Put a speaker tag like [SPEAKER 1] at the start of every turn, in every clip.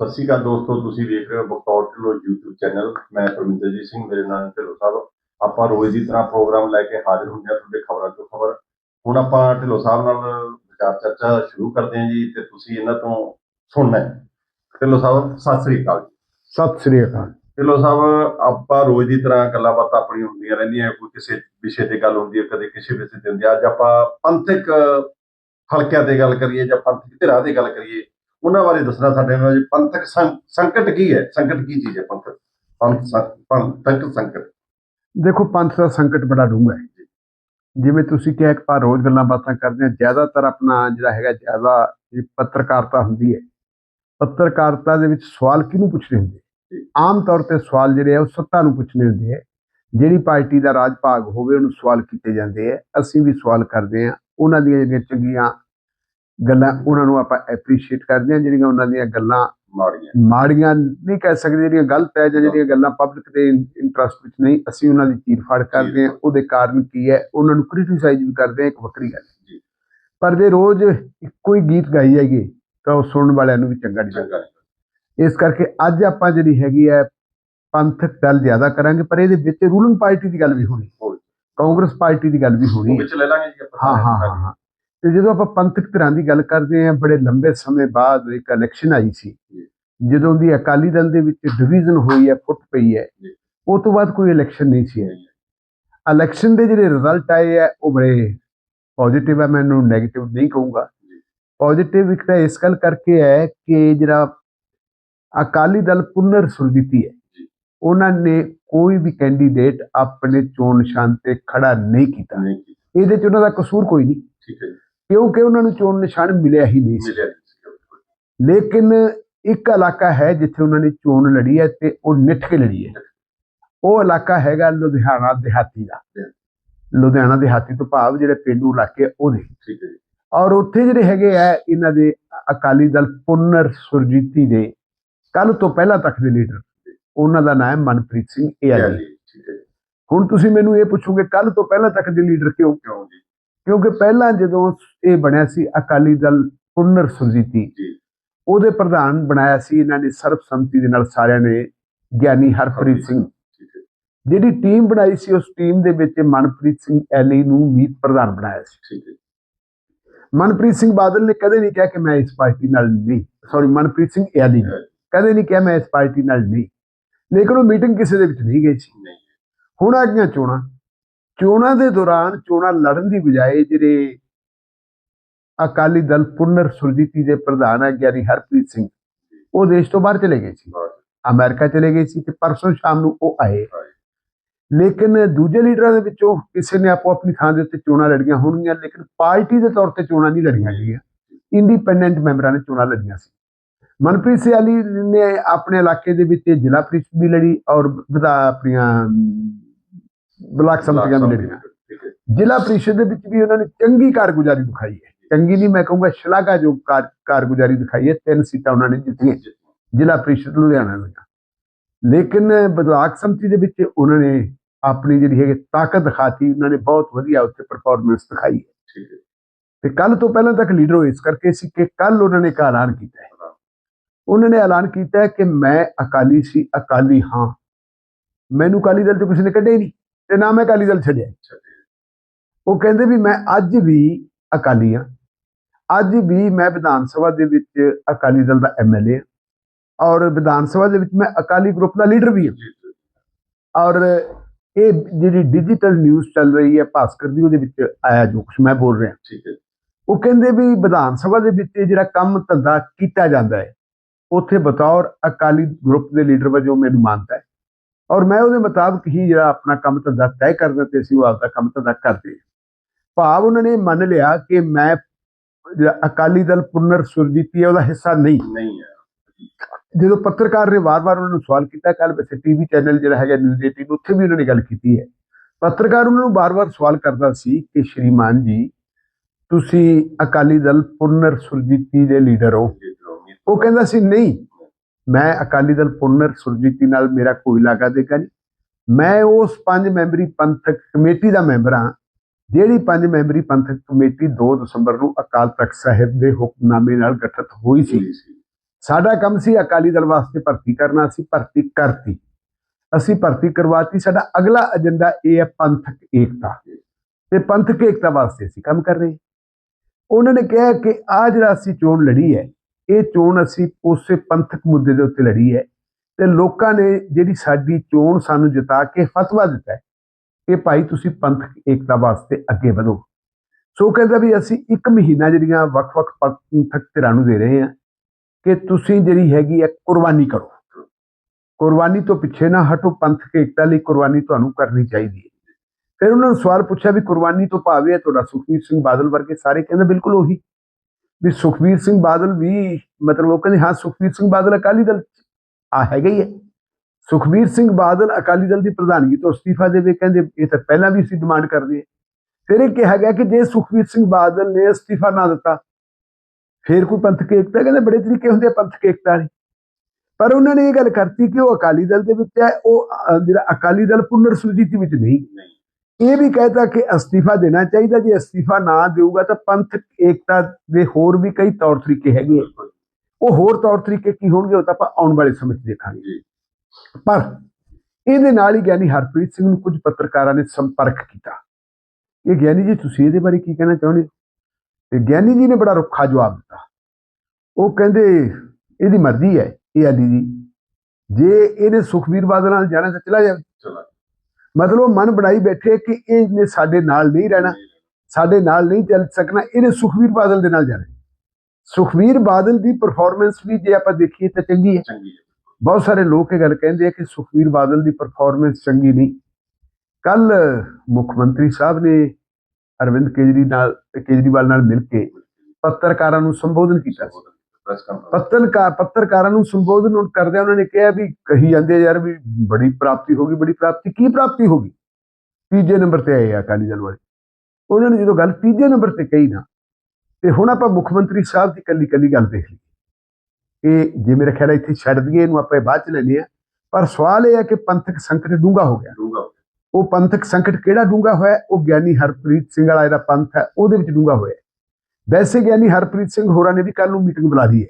[SPEAKER 1] ਸਤਿ ਸ਼੍ਰੀ ਅਕਾਲ ਦੋਸਤੋ ਤੁਸੀਂ ਵੇਖ ਰਹੇ ਹੋ ਬਕੌਰ ਢਿੱਲੋਂ YouTube ਚੈਨਲ ਮੈਂ ਪਰਮਿੰਦਰਜੀਤ ਸਿੰਘ ਮੇਰੇ ਨਾਲ ਢਿੱਲੋਂ ਸਾਹਿਬ। ਆਪਾਂ ਰੋਜ਼ ਦੀ ਤਰ੍ਹਾਂ ਪ੍ਰੋਗਰਾਮ ਲੈ ਕੇ ਹਾਜ਼ਰ ਹੁੰਦੇ ਹਾਂ ਤੁਹਾਡੇ ਖਬਰਾਂ ਤੋਂ ਖਬਰ। ਹੁਣ ਆਪਾਂ ਢਿੱਲੋਂ ਸਾਹਿਬ ਨਾਲ ਵਿਚਾਰ ਚਰਚਾ ਸ਼ੁਰੂ ਕਰਦੇ ਹਾਂ ਜੀ ਤੇ ਤੁਸੀਂ ਇਹਨਾਂ ਤੋਂ ਸੁਣਨਾ ਹੈ। ਢਿੱਲੋਂ ਸਾਹਿਬ ਸਤਿ ਸ਼੍ਰੀ ਅਕਾਲ
[SPEAKER 2] ਸਤਿ ਸ੍ਰੀ ਅਕਾਲ।
[SPEAKER 1] ਢਿੱਲੋਂ ਸਾਹਿਬ ਆਪਾਂ ਰੋਜ਼ ਦੀ ਤਰ੍ਹਾਂ ਗੱਲਾਂ ਬਾਤਾਂ ਆਪਣੀਆਂ ਹੁੰਦੀਆਂ ਰਹਿੰਦੀਆਂ ਕੋਈ ਕਿਸੇ ਵਿਸ਼ੇ ਤੇ ਗੱਲ ਹੁੰਦੀ ਹੈ ਕਦੇ ਕਿਸੇ ਵਿਸ਼ੇ ਤੇ ਹੁੰਦੀ ਅੱਜ ਆਪਾਂ ਪੰਥਕ ਹਲਕਿਆਂ ਤੇ ਗੱਲ ਕਰੀਏ ਜਾਂ ਪੰਥਕ ਧਿਰਾਂ ਤੇ ਗੱਲ ਕਰੀਏ ਉਹਨਾਂ ਬਾਰੇ ਦੱਸਣਾ ਸਾਡੇ ਨਾਲ ਜੀ। ਪੰਥਕ ਸੰਕਟ ਕੀ ਹੈ? ਸੰਕਟ ਕੀ ਚੀਜ਼ ਹੈ ਪੰਥਕ? ਪੰਥ ਪੰਥਕ ਸੰਕਟ।
[SPEAKER 2] ਦੇਖੋ, ਪੰਥ ਦਾ ਸੰਕਟ ਬੜਾ ਡੂੰਘਾ ਹੈ ਜਿਵੇਂ ਤੁਸੀਂ ਕਿਹਾ, ਇੱਕ paar ਰੋਜ਼ ਗੱਲਾਂ ਬਾਤਾਂ ਕਰਦੇ ਆ ਜ਼ਿਆਦਾਤਰ ਆਪਣਾ ਜਿਹੜਾ ਹੈਗਾ, ਜ਼ਿਆਦਾ ਜਿਹੜੀ ਪੱਤਰਕਾਰਤਾ ਹੁੰਦੀ ਹੈ। ਪੱਤਰਕਾਰਤਾ ਦੇ ਵਿੱਚ ਸਵਾਲ ਕਿਹਨੂੰ ਪੁੱਛਣੇ ਹੁੰਦੇ? ਆਮ ਤੌਰ ਤੇ ਸਵਾਲ ਜਿਹੜੇ ਆ, ਉਹ ਸੱਤਾ ਨੂੰ ਪੁੱਛਣੇ ਹੁੰਦੇ ਆ। ਜਿਹੜੀ ਪਾਰਟੀ ਦਾ ਰਾਜ ਭਾਗ ਹੋਵੇ, ਉਹਨੂੰ ਸਵਾਲ ਕੀਤੇ ਜਾਂਦੇ ਆ। ਅਸੀਂ ਵੀ ਸਵਾਲ ਕਰਦੇ ਆ ਉਹਨਾਂ ਦੀਆਂ ਜਿਹੜੀਆਂ ਚੰਗੀਆਂ ਗੱਲਾਂ ਉਹਨਾਂ ਨੂੰ ਆਪਾਂ ਐਪਰੀਸ਼ੀਏਟ ਕਰਦੇ ਆ ਜਿਹੜੀਆਂ ਉਹਨਾਂ ਦੀਆਂ ਗੱਲਾਂ
[SPEAKER 1] ਮਾੜੀਆਂ।
[SPEAKER 2] ਮਾੜੀਆਂ ਨਹੀਂ ਕਹਿ ਸਕਦੇ ਜਿਹੜੀਆਂ ਗਲਤ ਹੈ ਜਾਂ ਜਿਹੜੀਆਂ ਗੱਲਾਂ ਪਬਲਿਕ ਦੇ ਇੰਟਰਸਟ ਵਿੱਚ ਨਹੀਂ ਅਸੀਂ ਉਹਨਾਂ ਦੀ ਚੀਰ ਫਾੜ ਕਰਦੇ ਹਾਂ ਉਹਦੇ ਕਾਰਨ ਕੀ ਹੈ ਉਹਨਾਂ ਨੂੰ ਕ੍ਰਿਟਿਸਾਈਜ਼ ਵੀ ਕਰਦੇ ਹਾਂ ਇੱਕ ਵੱਖਰੀ ਗੱਲ ਹੈ।
[SPEAKER 1] ਜੀ।
[SPEAKER 2] ਪਰ ਜੇ ਰੋਜ਼ ਇੱਕੋ ਹੀ ਗੀਤ ਗਾਈ ਜਾਈਏ ਤਾਂ ਉਹ ਸੁਣਨ ਵਾਲਿਆਂ ਨੂੰ ਵੀ ਚੰਗਾ ਨਹੀਂ ਲੱਗਦਾ। ਇਸ ਕਰਕੇ ਅੱਜ ਆਪਾਂ ਜਿਹੜੀ ਹੈਗੀ ਹੈ ਪੰਥਕ ਗੱਲ ਜ਼ਿਆਦਾ ਕਰਾਂਗੇ ਪਰ ਇਹਦੇ ਵਿੱਚ ਰੂਲਿੰਗ ਪਾਰਟੀ ਦੀ ਗੱਲ ਵੀ ਹੋਣੀ। ਕਾਂਗਰਸ ਪਾਰਟੀ ਦੀ ਗੱਲ ਵੀ ਹੋਣੀ। ਹੈ
[SPEAKER 1] ਵਿੱਚ ਲੈ ਲਾਂਗੇ ਜੀ ਆਪਾਂ।
[SPEAKER 2] ਹਾਂ ਹਾਂ ਹਾਂ ਹਾਂ। ਤੇ ਜਦੋਂ ਆਪਾਂ ਪੰਥਕ ਧਿਰਾਂ ਦੀ ਗੱਲ ਕਰਦੇ ਹਾਂ ਬੜੇ ਲੰਬੇ ਸਮੇਂ ਬਾਅਦ ਇੱਕ ਇਲੈਕਸ਼ਨ ਆਈ ਸੀ। ਜਦੋਂ ਦੀ ਅਕਾਲੀ ਦਲ ਦੇ ਵਿੱਚ ਡਿਵੀਜ਼ਨ ਹੋਈ ਹੈ ਫੁੱਟ ਪਈ ਹੈ। ਉਹ ਤੋਂ ਬਾਅਦ ਕੋਈ ਇਲੈਕਸ਼ਨ ਨਹੀਂ ਸੀ ਆਈ ਇਲੈਕਸ਼ਨ ਦੇ ਜਿਹੜੇ ਰਿਜ਼ਲਟ ਆਏ ਹੈ ਉਹ ਬੜੇ ਪੋਜ਼ਿਟਿਵ ਹੈ ਮੈਨੂੰ 네ਗੇਟਿਵ ਨਹੀਂ ਕਹੂੰਗਾ। ਪੋਜ਼ਿਟਿਵ ਇੱਕ ਤਾਂ ਇਸ ਗੱਲ ਕਰਕੇ ਹੈ ਕਿ ਜਿਹੜਾ ਅਕਾਲੀ ਦਲ ਪੁਨਰ ਸੁਰਜੀਤੀ ਹੈ। ਉਹਨਾਂ ਨੇ ਕੋਈ ਵੀ ਕੈਂਡੀਡੇਟ ਆਪਣੇ ਚੋਣ ਨਿਸ਼ਾਨ ਤੇ ਖੜਾ ਨਹੀਂ ਕੀਤਾ ਇਹਦੇ ਚ ਉਹਨਾਂ ਦਾ ਕਸੂਰ ਕੋਈ ਨਹੀਂ
[SPEAKER 1] ਠੀਕ ਹੈ
[SPEAKER 2] ਕਿਉਂਕਿ ਉਹਨਾਂ ਨੂੰ ਚੋਣ ਨਿਸ਼ਾਨ ਮਿਲਿਆ ਹੀ ਨਹੀਂ ਸੀ। ਲੇਕਿਨ ਇੱਕ ਇਲਾਕਾ ਹੈ ਜਿੱਥੇ ਉਹਨਾਂ ਨੇ ਚੋਣ ਲੜੀ ਹੈ ਤੇ ਉਹ ਨਿੱਠ ਕੇ ਲੜੀ ਹੈ। ਉਹ ਇਲਾਕਾ ਹੈਗਾ ਲੁਧਿਆਣਾ ਦਿਹਾਤੀ ਦਾ। ਲੁਧਿਆਣਾ ਦਿਹਾਤੀ ਤੋਂ ਭਾਵ ਜਿਹੜੇ ਪਿੰਡੂ ਇਲਾਕੇ ਉਹਦੇ
[SPEAKER 1] ਠੀਕ ਹੈ ਜੀ।
[SPEAKER 2] ਔਰ ਉੱਥੇ ਜਿਹੜੇ ਹੈਗੇ ਆ ਇਹਨਾਂ ਦੇ ਅਕਾਲੀ ਦਲ ਪੁਨਰ ਸੁਰਜੀਤੀ ਦੇ ਕੱਲ ਤੋਂ ਪਹਿਲਾਂ ਤੱਕ ਦੇ ਲੀਡਰ। ਉਹਨਾਂ ਦਾ ਨਾਮ ਹੈ ਮਨਪ੍ਰੀਤ ਸਿੰਘ ਏਆਲੀ
[SPEAKER 1] ਜੀ, ਠੀਕ ਹੈ ਜੀ।
[SPEAKER 2] ਹੁਣ ਤੁਸੀਂ ਮੈਨੂੰ ਇਹ ਪੁੱਛੋਗੇ ਕੱਲ ਤੋਂ ਪਹਿਲਾਂ ਤੱਕ ਦੇ ਲੀਡਰ ਕਿਉਂ?
[SPEAKER 1] ਕਿਉਂ ਜੀ?
[SPEAKER 2] ਕਿਉਂਕਿ ਪਹਿਲਾਂ ਜਦੋਂ ਇਹ ਬਣਿਆ ਸੀ ਅਕਾਲੀ ਦਲ ਪੁਨਰ ਸੁਰਜੀਤੀ ਉਹਦੇ ਪ੍ਰਧਾਨ ਬਣਾਇਆ ਸੀ ਇਹਨਾਂ ਨੇ ਸਰਬਸੰਮਤੀ ਦੇ ਨਾਲ ਸਾਰਿਆਂ ਨੇ ਗਿਆਨੀ ਹਰਪ੍ਰੀਤ ਸਿੰਘ। ਜਿਹੜੀ ਟੀਮ ਬਣਾਈ ਸੀ ਉਸ ਟੀਮ ਦੇ ਵਿੱਚ ਮਨਪ੍ਰੀਤ ਸਿੰਘ ਐਲੀ ਨੂੰ ਮੀਤ ਪ੍ਰਧਾਨ ਬਣਾਇਆ ਸੀ। ਮਨਪ੍ਰੀਤ ਸਿੰਘ ਬਾਦਲ ਨੇ ਕਦੇ ਨਹੀਂ ਕਿਹਾ ਕਿ ਮੈਂ ਇਸ ਪਾਰਟੀ ਨਾਲ ਨਹੀਂ ਸੌਰੀ ਮਨਪ੍ਰੀਤ ਸਿੰਘ ਐਲੀ ਕਦੇ ਨਹੀਂ ਕਿਹਾ ਮੈਂ ਇਸ ਪਾਰਟੀ ਨਾਲ ਨਹੀਂ। ਲੇਕਿਨ ਉਹ ਮੀਟਿੰਗ ਕਿਸੇ ਦੇ ਵਿੱਚ ਨਹੀਂ ਗਈ ਸੀ। ਹੁਣ ਆ ਗਈਆਂ ਚੋਣਾਂ। ਚੋਣਾਂ ਦੇ ਦੌਰਾਨ ਚੋਣਾਂ ਲੜਨ ਦੀ ਬਜਾਏ ਜਿਹੜੇ ਅਕਾਲੀ ਦਲ ਪੁਨਰ ਸੁਰਜੀਤੀ ਦੇ ਪ੍ਰਧਾਨ ਹੈ ਗਿਆਨੀ ਹਰਪ੍ਰੀਤ ਸਿੰਘ ਉਹ ਦੇਸ਼ ਤੋਂ ਬਾਹਰ ਚਲੇ ਗਏ ਸੀ। ਅਮਰੀਕਾ ਚਲੇ ਗਏ ਸੀ ਤੇ ਪਰਸੋਂ ਸ਼ਾਮ ਨੂੰ ਉਹ ਆਏ। ਲੇਕਿਨ ਦੂਜੇ ਲੀਡਰਾਂ ਦੇ ਵਿੱਚੋਂ ਕਿਸੇ ਨੇ ਆਪੋ ਆਪਣੀ ਥਾਂ ਦੇ ਉੱਤੇ ਚੋਣਾਂ ਲੜੀਆਂ ਹੋਣਗੀਆਂ ਲੇਕਿਨ ਪਾਰਟੀ ਦੇ ਤੌਰ ਤੇ ਚੋਣਾਂ ਨਹੀਂ ਲੜੀਆਂ ਗਈਆਂ। ਇੰਡੀਪੈਂਡੈਂਟ ਮੈਂਬਰਾਂ ਨੇ ਚੋਣਾਂ ਲੜੀਆਂ ਸੀ। ਮਨਪ੍ਰੀਤ ਸਿਆਲੀ ਨੇ ਆਪਣੇ ਇਲਾਕੇ ਦੇ ਵਿੱਚ ਜ਼ਿਲ੍ਹਾ ਪ੍ਰੀਸ਼ਦ ਵੀ ਲੜੀ ਔਰ ਆਪਣੀਆਂ ਬਲਾਕ ਸੰਮਤੀਆਂ
[SPEAKER 1] ਹੈ
[SPEAKER 2] ਜ਼ਿਲ੍ਹਾ ਪ੍ਰੀਸ਼ਦ ਦੇ ਵਿੱਚ ਵੀ ਉਹਨਾਂ ਨੇ ਚੰਗੀ ਕਾਰਗੁਜ਼ਾਰੀ ਦਿਖਾਈ ਹੈ। ਚੰਗੀ ਨਹੀਂ ਮੈਂ ਕਹੂੰਗਾ ਸ਼ਲਾਘਾਯੋਗ ਕਾਰ ਕਾਰਗੁਜ਼ਾਰੀ ਦਿਖਾਈ ਹੈ। ਤਿੰਨ ਸੀਟਾਂ ਉਹਨਾਂ ਨੇ ਜਿੱਤੀਆਂ। ਜ਼ਿਲ੍ਹਾ ਪ੍ਰੀਸ਼ਦ ਲੁਧਿਆਣਾ ਦੀਆਂ। ਲੇਕਿਨ ਬਲਾਕ ਸੰਮਤੀ ਦੇ ਵਿੱਚ ਉਹਨਾਂ ਨੇ ਆਪਣੀ ਜਿਹੜੀ ਹੈਗੀ ਤਾਕਤ ਦਿਖਾਤੀ। ਉਹਨਾਂ ਨੇ ਬਹੁਤ ਵਧੀਆ ਉੱਥੇ ਪਰਫਾਰਮੈਂਸ ਦਿਖਾਈ ਹੈ। ਤੇ ਕੱਲ ਤੋਂ ਪਹਿਲਾਂ ਤੱਕ ਲੀਡਰ ਹੋਏ। ਇਸ ਕਰਕੇ ਸੀ ਕਿ ਕੱਲ ਉਹਨਾਂ ਨੇ ਇੱਕ ਐਲਾਨ ਕੀਤਾ ਹੈ। ਉਹਨਾਂ ਨੇ ਐਲਾਨ ਕੀਤਾ ਹੈ ਕਿ ਮੈਂ ਅਕਾਲੀ ਸੀ ਅਕਾਲੀ ਹਾਂ। ਮੈਨੂੰ ਅਕਾਲੀ ਦਲ ਤੋਂ ਕਿਸੇ ਨੇ ਕੱਢਿਆ ਹੀ ਨਹੀਂ। ਤੇ ਨਾ ਮੈਂ ਅਕਾਲੀ ਦਲ ਛੱਡਿਆ। ਉਹ ਕਹਿੰਦੇ ਵੀ ਮੈਂ ਅੱਜ ਵੀ ਅਕਾਲੀ ਹਾਂ ਅੱਜ ਵੀ ਮੈਂ ਵਿਧਾਨ ਸਭਾ ਦੇ ਵਿੱਚ ਅਕਾਲੀ ਦਲ ਦਾ ਐਮਐਲਏ ਔਰ ਵਿਧਾਨ ਸਭਾ ਦੇ ਵਿੱਚ ਮੈਂ ਅਕਾਲੀ ਗਰੁੱਪ ਦਾ ਲੀਡਰ ਵੀ ਹਾਂ ਔਰ ਇਹ ਜਿਹੜੀ ਡਿਜੀਟਲ ਨਿਊਜ਼ ਚੱਲ ਰਹੀ ਹੈ ਭਾਸਕਰ ਦੀ ਉਹਦੇ ਵਿੱਚ ਆਇਆ ਜੋ ਕੁਛ ਮੈਂ ਬੋਲ ਰਿਹਾ।
[SPEAKER 1] ਠੀਕ ਹੈ
[SPEAKER 2] ਉਹ ਕਹਿੰਦੇ ਵੀ ਵਿਧਾਨ ਸਭਾ ਦੇ ਵਿੱਚ ਜਿਹੜਾ ਕੰਮ ਧੰਦਾ ਕੀਤਾ ਜਾਂਦਾ ਹੈ ਉੱਥੇ ਬਤੌਰ ਅਕਾਲੀ ਗਰੁੱਪ ਦੇ ਲੀਡਰ ਵਜੋਂ ਮੈਨੂੰ ਮਾਨਤਾ ਹੈ। ਔਰ ਮੈਂ ਉਹਦੇ ਮੁਤਾਬਕ ਹੀ ਜਿਹੜਾ ਆਪਣਾ ਕੰਮ ਧੰਦਾ ਤੈਅ ਕਰਦਾ ਤੇ ਅਸੀਂ ਉਹ ਆਪਦਾ ਕੰਮ ਧੰਦਾ ਕਰਦੇ ਭਾਵ ਉਹਨਾਂ ਨੇ ਮੰਨ ਲਿਆ ਕਿ ਮੈਂ ਜਿਹੜਾ ਅਕਾਲੀ ਦਲ ਪੁਨਰ ਸੁਰਜੀਤੀ ਹੈ ਉਹਦਾ ਹਿੱਸਾ ਨਹੀਂ।
[SPEAKER 1] ਨਹੀਂ ਹੈ।
[SPEAKER 2] ਜਦੋਂ ਪੱਤਰਕਾਰ ਨੇ ਵਾਰ-ਵਾਰ ਉਹਨਾਂ ਨੂੰ ਸਵਾਲ ਕੀਤਾ ਕੱਲ ਵੈਸੇ ਟੀਵੀ ਚੈਨਲ ਜਿਹੜਾ ਹੈਗਾ ਨਿਊਜ਼ 18 ਉੱਥੇ ਵੀ ਉਹਨਾਂ ਨੇ ਗੱਲ ਕੀਤੀ ਹੈ। ਪੱਤਰਕਾਰ ਉਹਨਾਂ ਨੂੰ ਵਾਰ-ਵਾਰ ਸਵਾਲ ਕਰਦਾ ਸੀ ਕਿ ਸ਼੍ਰੀਮਾਨ ਜੀ ਤੁਸੀਂ ਅਕਾਲੀ ਦਲ ਪੁਨਰ ਸੁਰਜੀਤੀ ਦੇ ਲੀਡਰ ਹੋ। ਉਹ ਕਹਿੰਦਾ ਸੀ ਨਹੀਂ ਮੈਂ ਅਕਾਲੀ ਦਲ ਪੁਨਰ ਸੁਰਜੀਤੀ ਨਾਲ ਮੇਰਾ ਕੋਈ ਲਾਗਾ ਦੇਗਾ ਨਹੀਂ ਮੈਂ ਉਸ ਪੰਜ ਮੈਂਬਰੀ ਪੰਥਕ ਕਮੇਟੀ ਦਾ ਮੈਂਬਰ ਹਾਂ ਜਿਹੜੀ ਪੰਜ ਮੈਂਬਰੀ ਪੰਥਕ ਕਮੇਟੀ 2 ਦਸੰਬਰ ਨੂੰ ਅਕਾਲ ਤਖਤ ਸਾਹਿਬ ਦੇ ਹੁਕਮਨਾਮੇ ਨਾਲ ਗਠਿਤ ਹੋਈ ਸੀ। ਸਾਡਾ ਕੰਮ ਸੀ ਅਕਾਲੀ ਦਲ ਵਾਸਤੇ ਭਰਤੀ ਕਰਨਾ ਸੀ ਭਰਤੀ ਕਰਤੀ। ਅਸੀਂ ਭਰਤੀ ਕਰਵਾਤੀ ਸਾਡਾ ਅਗਲਾ ਏਜੰਡਾ ਇਹ ਹੈ ਪੰਥਕ ਏਕਤਾ। ਤੇ ਪੰਥਕ ਏਕਤਾ ਵਾਸਤੇ ਅਸੀਂ ਕੰਮ ਕਰ ਰਹੇ। ਉਹਨਾਂ ਨੇ ਕਿਹਾ ਕਿ ਆ ਜਿਹੜਾ ਅਸੀਂ ਚੋਣ ਲੜੀ ਹੈ ਇਹ ਚੋਣ ਅਸੀਂ ਉਸੇ ਪੰਥਕ ਮੁੱਦੇ ਦੇ ਉੱਤੇ ਲੜੀ ਹੈ ਤੇ ਲੋਕਾਂ ਨੇ ਜਿਹੜੀ ਸਾਡੀ ਚੋਣ ਸਾਨੂੰ ਜਿਤਾ ਕੇ ਫਤਵਾ ਦਿੱਤਾ ਕਿ ਭਾਈ ਤੁਸੀਂ ਪੰਥਕ ਏਕਤਾ ਵਾਸਤੇ ਅੱਗੇ ਵਧੋ। ਸੋ ਕਹਿੰਦਾ ਵੀ ਅਸੀਂ ਇੱਕ ਮਹੀਨਾ ਜਿਹੜੀਆਂ ਵੱਖ-ਵੱਖ ਪੰਥਕ ਧਿਰਾਂ ਨੂੰ ਦੇ ਰਹੇ ਹਾਂ ਕਿ ਤੁਸੀਂ ਜਿਹੜੀ ਹੈਗੀ ਹੈ ਕੁਰਬਾਨੀ ਕਰੋ। ਕੁਰਬਾਨੀ ਤੋਂ ਪਿੱਛੇ ਨਾ ਹਟੋ, ਪੰਥਕ ਏਕਤਾ ਲਈ ਕੁਰਬਾਨੀ ਤੁਹਾਨੂੰ ਕਰਨੀ ਚਾਹੀਦੀ ਹੈ। ਫਿਰ ਉਹਨਾਂ ਨੂੰ ਸਵਾਲ ਪੁੱਛਿਆ ਵੀ ਕੁਰਬਾਨੀ ਤੋਂ ਭਾਵ ਹੈ ਤੁਹਾਡਾ ਸੁਖਬੀਰ ਸਿੰਘ ਬਾਦਲ ਵਰਗੇ ਸਾਰੇ ਕਹਿੰਦੇ ਬਿਲਕੁਲ ਉਹੀ। ਵੀ ਸੁਖਬੀਰ ਸਿੰਘ ਬਾਦਲ ਵੀ ਮਤਲਬ ਉਹ ਕਹਿੰਦੇ, ਹਾਂ, ਸੁਖਬੀਰ ਸਿੰਘ ਬਾਦਲ ਅਕਾਲੀ ਦਲ 'ਚ ਆ ਹੈਗਾ ਹੀ ਹੈ ਸੁਖਬੀਰ ਸਿੰਘ ਬਾਦਲ ਅਕਾਲੀ ਦਲ ਦੀ ਪ੍ਰਧਾਨਗੀ ਤੋਂ ਅਸਤੀਫਾ ਦੇਵੇ, ਕਹਿੰਦੇ ਇਹ ਤਾਂ ਪਹਿਲਾਂ ਵੀ ਅਸੀਂ ਡਿਮਾਂਡ ਕਰਦੇ ਫਿਰ ਇਹ ਕਿਹਾ ਗਿਆ ਕਿ ਜੇ ਸੁਖਬੀਰ ਸਿੰਘ ਬਾਦਲ ਨੇ ਅਸਤੀਫਾ ਨਾ ਦਿੱਤਾ, ਫਿਰ ਕੋਈ ਪੰਥਕ ਏਕਤਾ, ਕਹਿੰਦੇ ਬੜੇ ਤਰੀਕੇ ਹੁੰਦੇ ਆ ਪੰਥਕ ਏਕਤਾ ਵਾਲੇ। ਪਰ ਉਹਨਾਂ ਨੇ ਇਹ ਗੱਲ ਕਰਤੀ ਕਿ ਉਹ ਅਕਾਲੀ ਦਲ ਦੇ ਵਿੱਚ ਹੈ, ਉਹ ਜਿਹੜਾ ਅਕਾਲੀ ਦਲ ਪੁਨਰ ਸੁਰਜੀਤੀ ਵਿੱਚ ਨਹੀਂ। ਇਹ ਵੀ ਕਹਿਤਾ ਕਿ ਅਸਤੀਫਾ ਦੇਣਾ ਚਾਹੀਦਾ ਜੇ ਅਸਤੀਫਾ ਨਾ ਦੇਊਗਾ ਤਾਂ ਪੰਥਕ ਏਕਤਾ ਦੇ ਹੋਰ ਵੀ ਕਈ ਤੌਰ ਤਰੀਕੇ ਹੈਗੇ ਉਹ ਹੋਰ ਤੌਰ ਤਰੀਕੇ ਕੀ ਹੋਣਗੇ ਉਹ ਤਾਂ ਆਪਾਂ ਆਉਣ ਵਾਲੇ ਸਮੇਂ 'ਚ ਦੇਖਾਂਗੇ। ਪਰ ਇਹਦੇ ਨਾਲ ਹੀ ਗਿਆਨੀ ਹਰਪ੍ਰੀਤ ਸਿੰਘ ਨੂੰ ਕੁਝ ਪੱਤਰਕਾਰਾਂ ਨੇ ਸੰਪਰਕ ਕੀਤਾ। ਇਹ ਗਿਆਨੀ ਜੀ ਤੁਸੀਂ ਇਹਦੇ ਬਾਰੇ ਕੀ ਕਹਿਣਾ ਚਾਹੁੰਦੇ ਤੇ ਗਿਆਨੀ ਜੀ ਨੇ ਬੜਾ ਰੁੱਖਾ ਜਵਾਬ ਦਿੱਤਾ। ਉਹ ਕਹਿੰਦੇ ਇਹਦੀ ਮਰਜ਼ੀ ਹੈ ਇਹ ਆਦੀ ਜੀ। ਜੇ ਇਹਨੇ ਸੁਖਬੀਰ ਬਾਦਲ ਨਾਲ ਜਾਣਾ ਤਾਂ ਚਲਾ ਜਾਵੇ।
[SPEAKER 1] ਚਲੋ
[SPEAKER 2] ਮਤਲਬ ਮਨ ਬਣਾਈ ਬੈਠੇ ਕਿ ਇਹਨੇ ਸਾਡੇ ਨਾਲ ਨਹੀਂ ਰਹਿਣਾ ਸਾਡੇ ਨਾਲ ਨਹੀਂ ਚੱਲ ਸਕਣਾ ਇਹਨੇ ਸੁਖਬੀਰ ਬਾਦਲ ਦੇ ਨਾਲ ਜਾਣਾ। ਸੁਖਬੀਰ ਬਾਦਲ ਦੀ ਪਰਫਾਰਮੈਂਸ ਵੀ ਜੇ ਆਪਾਂ ਦੇਖੀਏ ਤਾਂ ਚੰਗੀ ਹੈ। ਬਹੁਤ ਸਾਰੇ ਲੋਕ ਇਹ ਗੱਲ ਕਹਿੰਦੇ ਆ ਕਿ ਸੁਖਬੀਰ ਬਾਦਲ ਦੀ ਪਰਫਾਰਮੈਂਸ ਚੰਗੀ ਨਹੀਂ। ਕੱਲ ਮੁੱਖ ਮੰਤਰੀ ਸਾਹਿਬ ਨੇ ਅਰਵਿੰਦ ਕੇਜਰੀ ਨਾਲ ਕੇਜਰੀਵਾਲ ਨਾਲ ਮਿਲ ਕੇ ਪੱਤਰਕਾਰਾਂ ਨੂੰ ਸੰਬੋਧਨ ਕੀਤਾ ਸੀ।
[SPEAKER 1] ਪ੍ਰੈਸ ਕਾਨਫਰੰਸ
[SPEAKER 2] ਪੱਤਰਕਾਰ ਪੱਤਰਕਾਰਾਂ ਨੂੰ ਸੰਬੋਧਨ ਕਰਦਿਆਂ ਉਹਨਾਂ ਨੇ ਕਿਹਾ ਵੀ ਕਹੀ ਜਾਂਦੇ ਯਾਰ ਵੀ ਬੜੀ ਪ੍ਰਾਪਤੀ ਹੋ ਗਈ ਬੜੀ ਪ੍ਰਾਪਤੀ ਕੀ ਪ੍ਰਾਪਤੀ ਹੋ ਗਈ? ਤੀਜੇ ਨੰਬਰ ਤੇ ਆਏ ਆ ਅਕਾਲੀ ਦਲ ਵਾਲੇ। ਉਹਨਾਂ ਨੇ ਜਦੋਂ ਗੱਲ ਤੀਜੇ ਨੰਬਰ ਤੇ ਕਹੀ ਨਾ ਤੇ ਹੁਣ ਆਪਾਂ ਮੁੱਖ ਮੰਤਰੀ ਸਾਹਿਬ ਦੀ ਕੱਲੀ ਕੱਲੀ ਗੱਲ ਦੇਖ ਲਈ ਇਹ ਜੇ ਮੇਰੇ ਖਿਆਲ ਇੱਥੇ ਛੱਡ ਦਈਏ ਇਹਨੂੰ ਆਪਾਂ ਬਾਅਦ ਚ ਲੈਂਦੇ ਆ ਪਰ ਸਵਾਲ ਇਹ ਹੈ ਕਿ ਪੰਥਕ ਸੰਕਟ ਡੂੰਘਾ ਹੋ ਗਿਆ। ਉਹ ਪੰਥਕ ਸੰਕਟ ਕਿਹੜਾ ਡੂੰਘਾ ਹੋਇਆ? ਉਹ ਗਿਆਨੀ ਹਰਪ੍ਰੀਤ ਸਿੰਘ ਵਾਲਾ ਜਿਹੜਾ ਪੰਥ ਹੈ ਉਹਦੇ ਵਿੱਚ ਡੂੰਘਾ ਹੋਇਆ। ਵੈਸੇ ਗਿਆਨੀ ਹਰਪ੍ਰੀਤ ਸਿੰਘ ਹੋਰਾਂ ਨੇ ਵੀ ਕੱਲ ਨੂੰ ਮੀਟਿੰਗ ਬੁਲਾ ਲਈ ਹੈ।